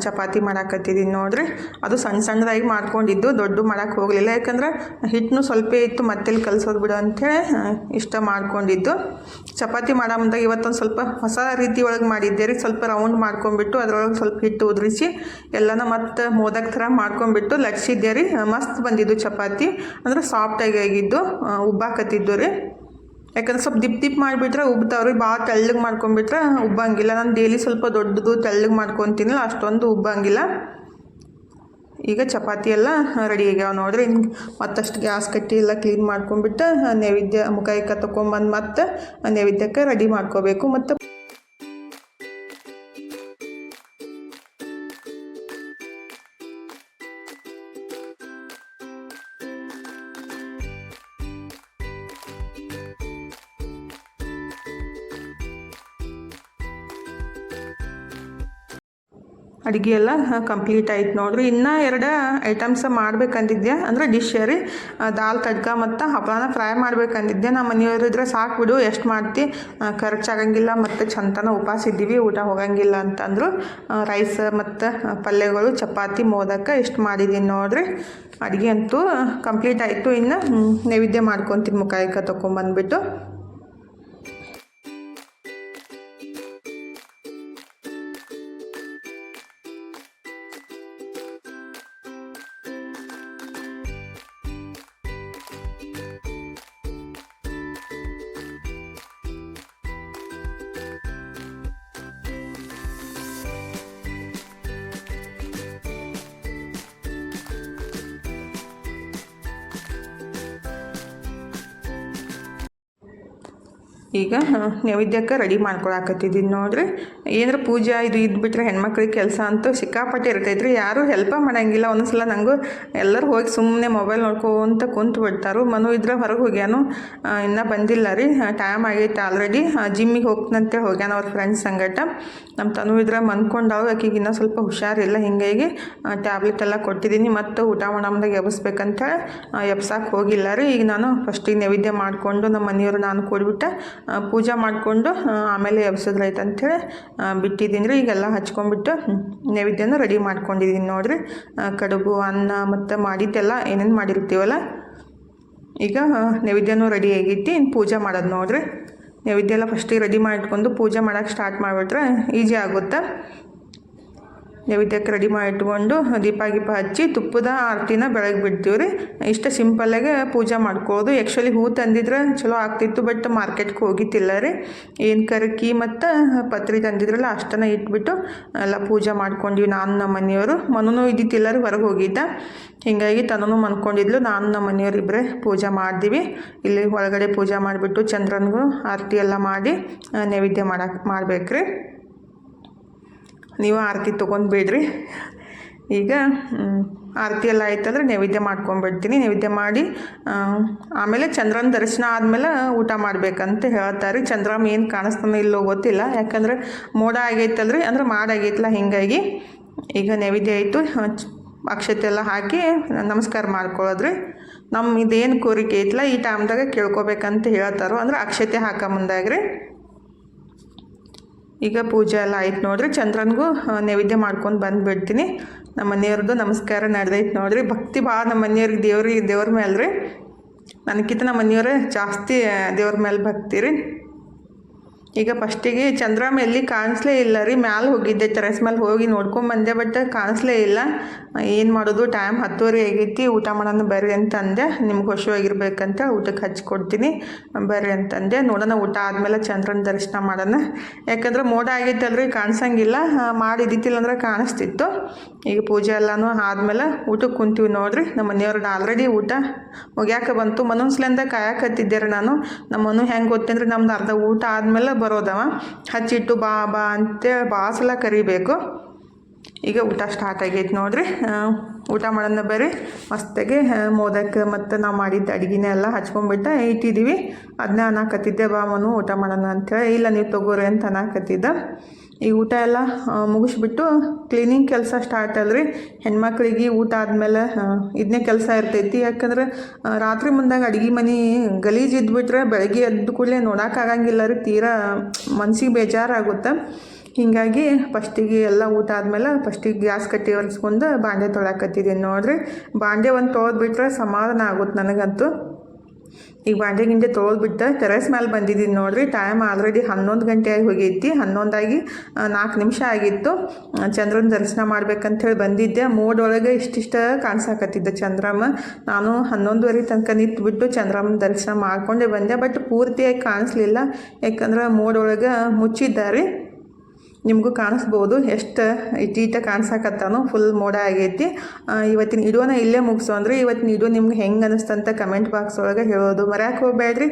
ಚಪಾತಿ ಮಾಡಾಕತ್ತಿದ್ದೀನಿ ನೋಡ್ರಿ. ಅದು ಸಣ್ಣ ಸಣ್ಣದಾಗಿ ಮಾಡ್ಕೊಂಡಿದ್ದು ದೊಡ್ಡ ಮಾಡಕ್ಕೆ ಹೋಗಲಿಲ್ಲ. ಯಾಕಂದ್ರೆ ಹಿಟ್ಟನ್ನು ಸ್ವಲ್ಪ ಇತ್ತು ಮತ್ತೆಲ್ಲಿ ಕಲ್ಸೋದು ಬಿಡು ಆ, ಇಷ್ಟ ಮಾಡ್ಕೊಂಡಿದ್ದು. ಚಪಾತಿ ಮಾಡೋ ಮುಂದಾಗ ಇವತ್ತೊಂದು ಸ್ವಲ್ಪ ಹೊಸ ರೀತಿ ಒಳಗೆ ಮಾಡಿದ್ದೆ ರೀ. ಸ್ವಲ್ಪ ರೌಂಡ್ ಮಾಡ್ಕೊಂಡ್ಬಿಟ್ಟು ಅದ್ರೊಳಗೆ ಸ್ವಲ್ಪ ಹಿಟ್ಟು ಉದುರಿಸಿ ಎಲ್ಲನ ಮತ್ತೆ ಮೋದಕ್ ಥರ ಮಾಡ್ಕೊಂಡ್ಬಿಟ್ಟು ಲಟ್ಸಿದ್ದೆ ರೀ. ಮಸ್ತ್ ಬಂದಿದ್ದು ಚಪಾತಿ. ಅಂದ್ರೆ ಸಾಫ್ಟಾಗಿ ಆಗಿದ್ದು ಉಬ್ಬಾಕತ್ತಿದ್ದು ರೀ. ಯಾಕಂದ್ರೆ ಸ್ವಲ್ಪ ದಿಪ್ ದಿಪ್ ಮಾಡಿಬಿಟ್ರೆ ಉಬ್ತಾವ್ರಿ ಭಾಳ ತೆಳ್ಳಗೆ ಮಾಡ್ಕೊಂಬಿಟ್ರೆ ಉಬ್ಬಂಗಿಲ್ಲ. ನಾನು ಡೈಲಿ ಸ್ವಲ್ಪ ದೊಡ್ಡದು ತೆಳ್ಳಗೆ ಮಾಡ್ಕೊತೀನಲ್ಲ ಅಷ್ಟೊಂದು ಉಬ್ಬಂಗಿಲ್ಲ. ಈಗ ಚಪಾತಿ ಎಲ್ಲ ರೆಡಿ ಆಗ್ಯಾವ ನೋಡ್ರಿ. ಹಿಂಗೆ ಮತ್ತಷ್ಟು ಗ್ಯಾಸ್ ಕಟ್ಟಿ ಎಲ್ಲ ಕ್ಲೀನ್ ಮಾಡ್ಕೊಂಡ್ಬಿಟ್ಟು ನೈವೇದ್ಯ ಮುಖಾಯಿಕ ತೊಗೊಂಬಂದು ಮತ್ತೆ ನೈವೇದ್ಯಕ್ಕೆ ರೆಡಿ ಮಾಡ್ಕೋಬೇಕು. ಮತ್ತು ಅಡುಗೆ ಎಲ್ಲ ಕಂಪ್ಲೀಟ್ ಆಯ್ತು ನೋಡ್ರಿ. ಇನ್ನೂ ಎರಡು ಐಟಮ್ಸ ಮಾಡ್ಬೇಕಂದಿದ್ದೆ ಅಂದರೆ ಡಿಶ್ ರೀ. ದಾಲ್, ತಡ್ಕ ಮತ್ತು ಹಪ್ಪಳನ ಫ್ರೈ ಮಾಡ್ಬೇಕಂದಿದ್ದೆ ನಮ್ಮ ಮನೆಯವ್ರು ಇದ್ರೆ ಸಾಕು ಬಿಡು, ಎಷ್ಟು ಮಾಡ್ತಿ? ಖರ್ಚಾಗಂಗಿಲ್ಲ ಮತ್ತು ಚಂತನ ಉಪವಾಸ ಇದ್ದೀವಿ, ಊಟ ಹೋಗಂಗಿಲ್ಲ ಅಂತಂದರು. ರೈಸ್ ಮತ್ತು ಪಲ್ಯಗಳು, ಚಪಾತಿ, ಮೋದಕ ಇಷ್ಟು ಮಾಡಿದ್ದೀನಿ ನೋಡ್ರಿ. ಅಡುಗೆ ಅಂತೂ ಕಂಪ್ಲೀಟ್ ಆಯಿತು. ಇನ್ನು ನೈವೇದ್ಯ ಮಾಡ್ಕೊತೀನಿ ಮುಖಾಯಕ ತೊಗೊಂಬಂದ್ಬಿಟ್ಟು ಈಗ ನೈವೇದ್ಯಕ್ಕೆ ರೆಡಿ ಮಾಡ್ಕೊಳಕತ್ತಿದ್ದೀನಿ ನೋಡ್ರಿ. ಏನಾರ ಪೂಜೆ ಇದು ಇದ್ಬಿಟ್ರೆ ಹೆಣ್ಮಕ್ಳಿಗೆ ಕೆಲಸ ಅಂತೂ ಸಿಕ್ಕಾಪಟ್ಟೆ ಇರ್ತೈತೆ. ರೀ ಯಾರೂ ಹೆಲ್ಪ ಮಾಡೋಂಗಿಲ್ಲ. ಒಂದೊಂದ್ಸಲ ನನಗೂ ಎಲ್ಲರೂ ಹೋಗಿ ಸುಮ್ಮನೆ ಮೊಬೈಲ್ ನೋಡ್ಕೊಂತ ಕುಂತು ಬಿಡ್ತಾರೆ. ಮನು ಇದ್ರೆ ಹೊರಗೆ ಹೋಗ್ಯಾನು. ಇನ್ನೂ ಬಂದಿಲ್ಲ ರೀ. ಟೈಮ್ ಆಗೈತೆ ಆಲ್ರೆಡಿ ಜಿಮ್ಮಿಗೆ ಹೋಗ್ತಂತೆ ಹೋಗ್ಯಾನ ಅವ್ರ ಫ್ರೆಂಡ್ಸ್ ಸಂಗಟ. ನಮ್ಮ ತನು ಇದ್ರೆ ಮನ್ಕೊಂಡಾವು ಆಕಿಗೆ ಇನ್ನೂ ಸ್ವಲ್ಪ ಹುಷಾರಿಲ್ಲ ಹಿಂಗಾಗಿ ಟ್ಯಾಬ್ಲೆಟ್ ಎಲ್ಲ ಕೊಟ್ಟಿದ್ದೀನಿ ಮತ್ತು ಊಟ ಮಾಡಮ್ದಾಗ ಎಬ್ಸ್ಬೇಕಂತೇಳಿ ಎಬ್ಸಕ್ಕೆ ಹೋಗಿಲ್ಲ ರೀ. ಈಗ ನಾನು ಫಸ್ಟಿಗೆ ನೈವೇದ್ಯ ಮಾಡಿಕೊಂಡು ನಮ್ಮ ಮನೆಯವರು ನಾನು ಕೊಡ್ಬಿಟ್ಟು ಪೂಜೆ ಮಾಡಿಕೊಂಡು ಆಮೇಲೆ ಎಬ್ಸಿದ್ರೆ ಆಯ್ತು ಅಂಥೇಳಿ ಬಿಟ್ಟಿದ್ದೀನಿ ರೀ. ಈಗೆಲ್ಲ ಹಚ್ಕೊಂಡ್ಬಿಟ್ಟು ನೈವೇದ್ಯನ ರೆಡಿ ಮಾಡ್ಕೊಂಡಿದ್ದೀನಿ ನೋಡಿರಿ. ಕಡುಬು, ಅನ್ನ ಮತ್ತು ಮಾಡಿದ್ದೆಲ್ಲ ಏನೇನು ಮಾಡಿರ್ತೀವಲ್ಲ, ಈಗ ನೈವೇದ್ಯನೂ ರೆಡಿ ಆಗಿತ್ತು ಇನ್ನು ಪೂಜೆ ಮಾಡೋದು ನೋಡಿರಿ. ನೈವೇದ್ಯ ಎಲ್ಲ ಫಸ್ಟಿಗೆ ರೆಡಿ ಮಾಡಿಕೊಂಡು ಪೂಜೆ ಮಾಡೋಕ್ಕೆ ಸ್ಟಾರ್ಟ್ ಮಾಡಿಬಿಟ್ರೆ ಈಜಿ ಆಗುತ್ತೆ? ನೈವೇದ್ಯಕ್ಕೆ ರೆಡಿ ಮಾಡಿ ಇಟ್ಕೊಂಡು ದೀಪ ಗೀಪ ಹಚ್ಚಿ ತುಪ್ಪದ ಆರತಿನ ಬೆಳಗ್ಗೆ ಬಿಡ್ತೀವಿ ರೀ. ಇಷ್ಟು ಸಿಂಪಲ್ಲಾಗೆ ಪೂಜೆ ಮಾಡ್ಕೊಳ್ಳೋದು ಆ್ಯಕ್ಚುಲಿ ಹೂ ತಂದಿದ್ರೆ ಚಲೋ ಆಗ್ತಿತ್ತು ಬಟ್ ಮಾರ್ಕೆಟ್ಗೆ ಹೋಗಿತ್ತಿಲ್ಲ ರೀ. ಏನು ಕರಕಿ ಮತ್ತು ಪತ್ರಿ ತಂದಿದ್ರಲ್ಲ ಅಷ್ಟನ್ನು ಇಟ್ಬಿಟ್ಟು ಎಲ್ಲ ಪೂಜೆ ಮಾಡ್ಕೊಂಡ್ವಿ ನಾನು ನಮ್ಮ ಮನೆಯವರು. ಮನೂ ಇದ್ದಿತ್ತಿಲ್ಲ ರೀ, ಹೊರಗೆ ಹೋಗಿದ್ದ. ಹೀಗಾಗಿ ತನೂ ಮನ್ಕೊಂಡಿದ್ಲು, ನಾನು ನಮ್ಮ ಮನೆಯವರಿಬ್ಬರೇ ಪೂಜೆ ಮಾಡಿದ್ವಿ. ಇಲ್ಲಿ ಒಳಗಡೆ ಪೂಜೆ ಮಾಡಿಬಿಟ್ಟು ಚಂದ್ರನಿಗೂ ಆರತಿ ಎಲ್ಲ ಮಾಡಿ ನೈವೇದ್ಯ ಮಾಡಕ್ಕೆ ಮಾಡ್ಬೇಕ್ರಿ. ನೀವು ಆರತಿ ತೊಗೊಂಡ್ಬಿಡ್ರಿ ಈಗ ಆರತಿ ಎಲ್ಲ ಆಯ್ತಂದ್ರೆ ನೈವೇದ್ಯ ಮಾಡ್ಕೊಂಡ್ಬಿಡ್ತೀನಿ ನೈವೇದ್ಯ ಮಾಡಿ ಆಮೇಲೆ ಚಂದ್ರನ ದರ್ಶನ ಆದಮೇಲೆ ಊಟ ಮಾಡಬೇಕಂತ ಹೇಳ್ತಾರೆ. ಚಂದ್ರ ಏನು ಕಾಣಿಸ್ತಾನೆ ಇಲ್ಲೋ ಗೊತ್ತಿಲ್ಲ. ಯಾಕಂದ್ರೆ ಮೋಡ ಆಗೈತಲ್ರಿ, ಅಂದ್ರೆ ಮಾಡಾಗೈತಲ್ಲ ಹಿಂಗಾಗಿ. ಈಗ ನೈವೇದ್ಯ ಆಯಿತು. ಅಕ್ಷತೆ ಎಲ್ಲ ಹಾಕಿ ನಮಸ್ಕಾರ ಮಾಡ್ಕೊಳ್ಳೋದ್ರಿ. ನಮ್ಮ ಇದೇನು ಕೋರಿಕೆ ಐತಲ್ಲ ಈ ಟೈಮ್ದಾಗ ಕೇಳ್ಕೊಬೇಕಂತ ಹೇಳ್ತಾರೋ, ಅಂದ್ರೆ ಅಕ್ಷತೆ ಹಾಕೋ ಮುಂದಾಗ್ರಿ. ಈಗ ಪೂಜೆ ಎಲ್ಲ ಆಯ್ತು ನೋಡ್ರಿ. ಚಂದ್ರನಿಗೂ ನೈವೇದ್ಯ ಮಾಡ್ಕೊಂಡು ಬಂದುಬಿಡ್ತೀನಿ ನಮ್ಮ ಮನೆಯವ್ರದ್ದು ನಮಸ್ಕಾರ ನಡೆದೈತೆ ನೋಡ್ರಿ. ಭಕ್ತಿ ಭಾಳ ನಮ್ಮ ಮನೆಯವ್ರಿಗೆ ದೇವ್ರಿಗೆ ದೇವ್ರ ಮೇಲೆ ರೀ ನನಗಿಂತ ನಮ್ಮ ಮನೆಯವ್ರೇ ಜಾಸ್ತಿ ದೇವ್ರ ಮೇಲೆ ಭಕ್ತಿ ರೀ. ಈಗ ಫಸ್ಟಿಗೆ ಚಂದ್ರಮ್ಮ ಎಲ್ಲಿ ಕಾಣಿಸ್ಲೇ ಇಲ್ಲ ರೀ, ಮ್ಯಾಲೆ ಹೋಗಿದ್ದೆ, ಟೆರೆಸ್ ಮೇಲೆ ಹೋಗಿ ನೋಡ್ಕೊಂಬಂದೆ ಬಟ್ ಕಾಣಿಸ್ಲೇ ಇಲ್ಲ. ಏನು ಮಾಡೋದು, ಟೈಮ್ ಹತ್ತುವರೆ ಆಗೈತಿ, ಊಟ ಮಾಡೋಣ ಬರ್ರಿ ಅಂತ ಅಂದೆ ನಿಮ್ಗೆ ಖುಷಿಯಾಗಿರ್ಬೇಕಂತ ಊಟಕ್ಕೆ ಹಚ್ಕೊಡ್ತೀನಿ ಬರ್ರಿ ಅಂತಂದೆ. ನೋಡೋಣ, ಊಟ ಆದಮೇಲೆ ಚಂದ್ರನ ದರ್ಶನ ಮಾಡೋಣ. ಯಾಕಂದ್ರೆ ಮೋಡ ಆಗೈತಲ್ರಿ ಕಾಣಿಸಂಗಿಲ್ಲ. ಮಾಡಿದ್ದಿತ್ತಿಲ್ಲ ಅಂದ್ರೆ ಕಾಣಿಸ್ತಿತ್ತು. ಈಗ ಪೂಜೆ ಎಲ್ಲನೂ ಆದ್ಮೇಲೆ ಊಟಕ್ಕೆ ಕುಂತೀವಿ ನೋಡ್ರಿ. ನಮ್ಮ ಮನೆಯವ್ರದ್ದು ಆಲ್ರೆಡಿ ಊಟ ಮುಗ್ಯಾಕೆ ಬಂತು. ಮನಸ್ಲಿಂದ ಕಾಯಕತ್ತಿದ್ದೆ ರೀ ನಾನು. ನಮ್ಮ ಮನು ಹೆಂಗೆ ಗೊತ್ತಂದ್ರೆ ನಮ್ದು ಅರ್ಧ ಊಟ ಆದಮೇಲೆ ಬರೋದವ. ಹಚ್ಚಿಟ್ಟು ಬಾ ಬಾ ಅಂತೇಳಿ ಬಾಸಲ ಸಲ ಕರಿಬೇಕು. ಈಗ ಊಟ ಸ್ಟಾರ್ಟ್ ಆಗೈತೆ ನೋಡ್ರಿ. ಊಟ ಮಾಡೋಣ ಬರ್ರಿ. ಮಸ್ತಾಗಿ ಮೋದಕ್ಕೆ ಮೋದಕ ಮತ್ತು ನಾವು ಮಾಡಿದ್ದ ಅಡುಗೆನೇ ಎಲ್ಲ ಹಚ್ಕೊಂಡ್ಬಿಟ್ಟು ಇಟ್ಟಿದ್ದೀವಿ ಅದನ್ನ ಅನ್ನಕತ್ತಿದ್ದೆ ಬಾ ಮನು, ಊಟ ಮಾಡೋಣ ಅಂತೇಳಿ ಇಲ್ಲ ನೀವು ತಗೋರಿ ಅಂತ ಅನ್ನಕತ್ತಿದ್ದ ಈ ಊಟ ಎಲ್ಲ ಮುಗಿಸ್ಬಿಟ್ಟು ಕ್ಲೀನಿಂಗ್ ಕೆಲಸ ಸ್ಟಾರ್ಟ್ ಅಲ್ರಿ ಹೆಣ್ಮಕ್ಳಿಗೆ ಊಟ ಆದಮೇಲೆ ಇದನ್ನೇ ಕೆಲಸ ಇರ್ತೈತಿ. ಯಾಕಂದ್ರೆ ರಾತ್ರಿ ಮುಂದಾಗ ಅಡುಗೆ ಮನೆ ಗಲೀಜು ಇದ್ಬಿಟ್ರೆ ಬೆಳಗ್ಗೆ ಎದ್ದು ಕೂಡಲೇ ನೋಡೋಕ್ಕಾಗಂಗಿಲ್ಲ ರೀ. ತೀರಾ ಮನ್ಸಿಗೆ ಬೇಜಾರಾಗುತ್ತೆ. ಹೀಗಾಗಿ ಫಸ್ಟಿಗೆ ಎಲ್ಲ ಊಟ ಆದಮೇಲೆ ಫಸ್ಟಿಗೆ ಗ್ಯಾಸ್ ಕಟ್ಟಿ ಒರೆಸ್ಕೊಂಡು ಬಾಂಡೆ ತೊಳಕತ್ತಿದ್ದೀನಿ ನೋಡ್ರಿ. ಬಾಂಡೆ ಒಂದು ತೊಳೆದ್ಬಿಟ್ರೆ ಸಮಾಧಾನ ಆಗುತ್ತೆ ನನಗಂತೂ. ಈಗ ಬಾಂಡೆ ಗಿಂಡೆ ಬಿಟ್ಟ ಟೆರೆಸ್ ಮೇಲೆ ಬಂದಿದ್ದೀನಿ ನೋಡ್ರಿ. ಟೈಮ್ ಆಲ್ರೆಡಿ ಹನ್ನೊಂದು ಗಂಟೆ ಆಗಿ ಹೋಗೈತಿ. ಹನ್ನೊಂದಾಗಿ ನಾಲ್ಕು ನಿಮಿಷ ಆಗಿತ್ತು. ಚಂದ್ರನ ದರ್ಶನ ಮಾಡ್ಬೇಕಂತೇಳಿ ಬಂದಿದ್ದೆ. ಮೂಡೊಳಗೆ ಇಷ್ಟಿಷ್ಟ ಕಾಣಿಸಾಕತ್ತಿದ್ದ ಚಂದ್ರಮ್ಮ. ನಾನು ಹನ್ನೊಂದುವರೆ ತನಕ ನಿಂತ್ಬಿಟ್ಟು ಚಂದ್ರಮ್ಮನ ದರ್ಶನ ಮಾಡ್ಕೊಂಡೇ ಬಂದೆ. ಬಟ್ ಪೂರ್ತಿಯಾಗಿ ಕಾಣಿಸ್ಲಿಲ್ಲ. ಯಾಕಂದ್ರೆ ಮೂಡೊಳಗೆ ಮುಚ್ಚಿದ್ದಾರೆ. ನಿಮಗೂ ಕಾಣಿಸ್ಬೋದು. ಎಷ್ಟು ಇಟೀಟ ಕಾಣಿಸಕತ್ತಾನೋ ಫುಲ್ ಮೋಡ ಆಗೈತಿ. ಇವತ್ತಿನ ಇಡೋನ ಇಲ್ಲೇ ಮುಗಿಸೋ ಅಂದ್ರೆ ಇವತ್ತಿನ ಇಡೋ ನಿಮ್ಗೆ ಹೆಂಗೆ ಅನಿಸ್ತಂತ ಕಮೆಂಟ್ ಬಾಕ್ಸ್ ಒಳಗೆ ಹೇಳೋದು. ಮರ್ಯಾಕೆ ಹೋಗ್ಬೇಡ್ರಿ.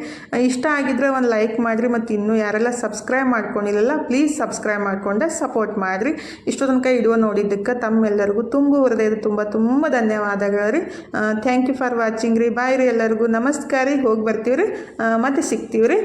ಇಷ್ಟ ಆಗಿದ್ರೆ ಒಂದು ಲೈಕ್ ಮಾಡಿರಿ ಮತ್ತು ಇನ್ನೂ ಯಾರೆಲ್ಲ ಸಬ್ಸ್ಕ್ರೈಬ್ ಮಾಡ್ಕೊಂಡಿಲ್ಲ ಪ್ಲೀಸ್ ಸಬ್ಸ್ಕ್ರೈಬ್ ಮಾಡಿಕೊಂಡೆ ಸಪೋರ್ಟ್ ಮಾಡಿರಿ. ಇಷ್ಟು ತನಕ ಇಡೋ ನೋಡಿದ್ದಕ್ಕೆ ತಮ್ಮೆಲ್ಲರಿಗೂ ತುಂಬು ಹೃದಯದ ತುಂಬ ತುಂಬ ಧನ್ಯವಾದಗಳು ರೀ ಥ್ಯಾಂಕ್ ಯು ಫಾರ್ ವಾಚಿಂಗ್ ರೀ. ಬಾಯ್ ರೀ ಎಲ್ಲರಿಗೂ. ನಮಸ್ಕಾರ ರೀ. ಹೋಗಿ ಬರ್ತೀವಿ ರೀ ಮತ್ತೆ ಸಿಗ್ತೀವಿ ರೀ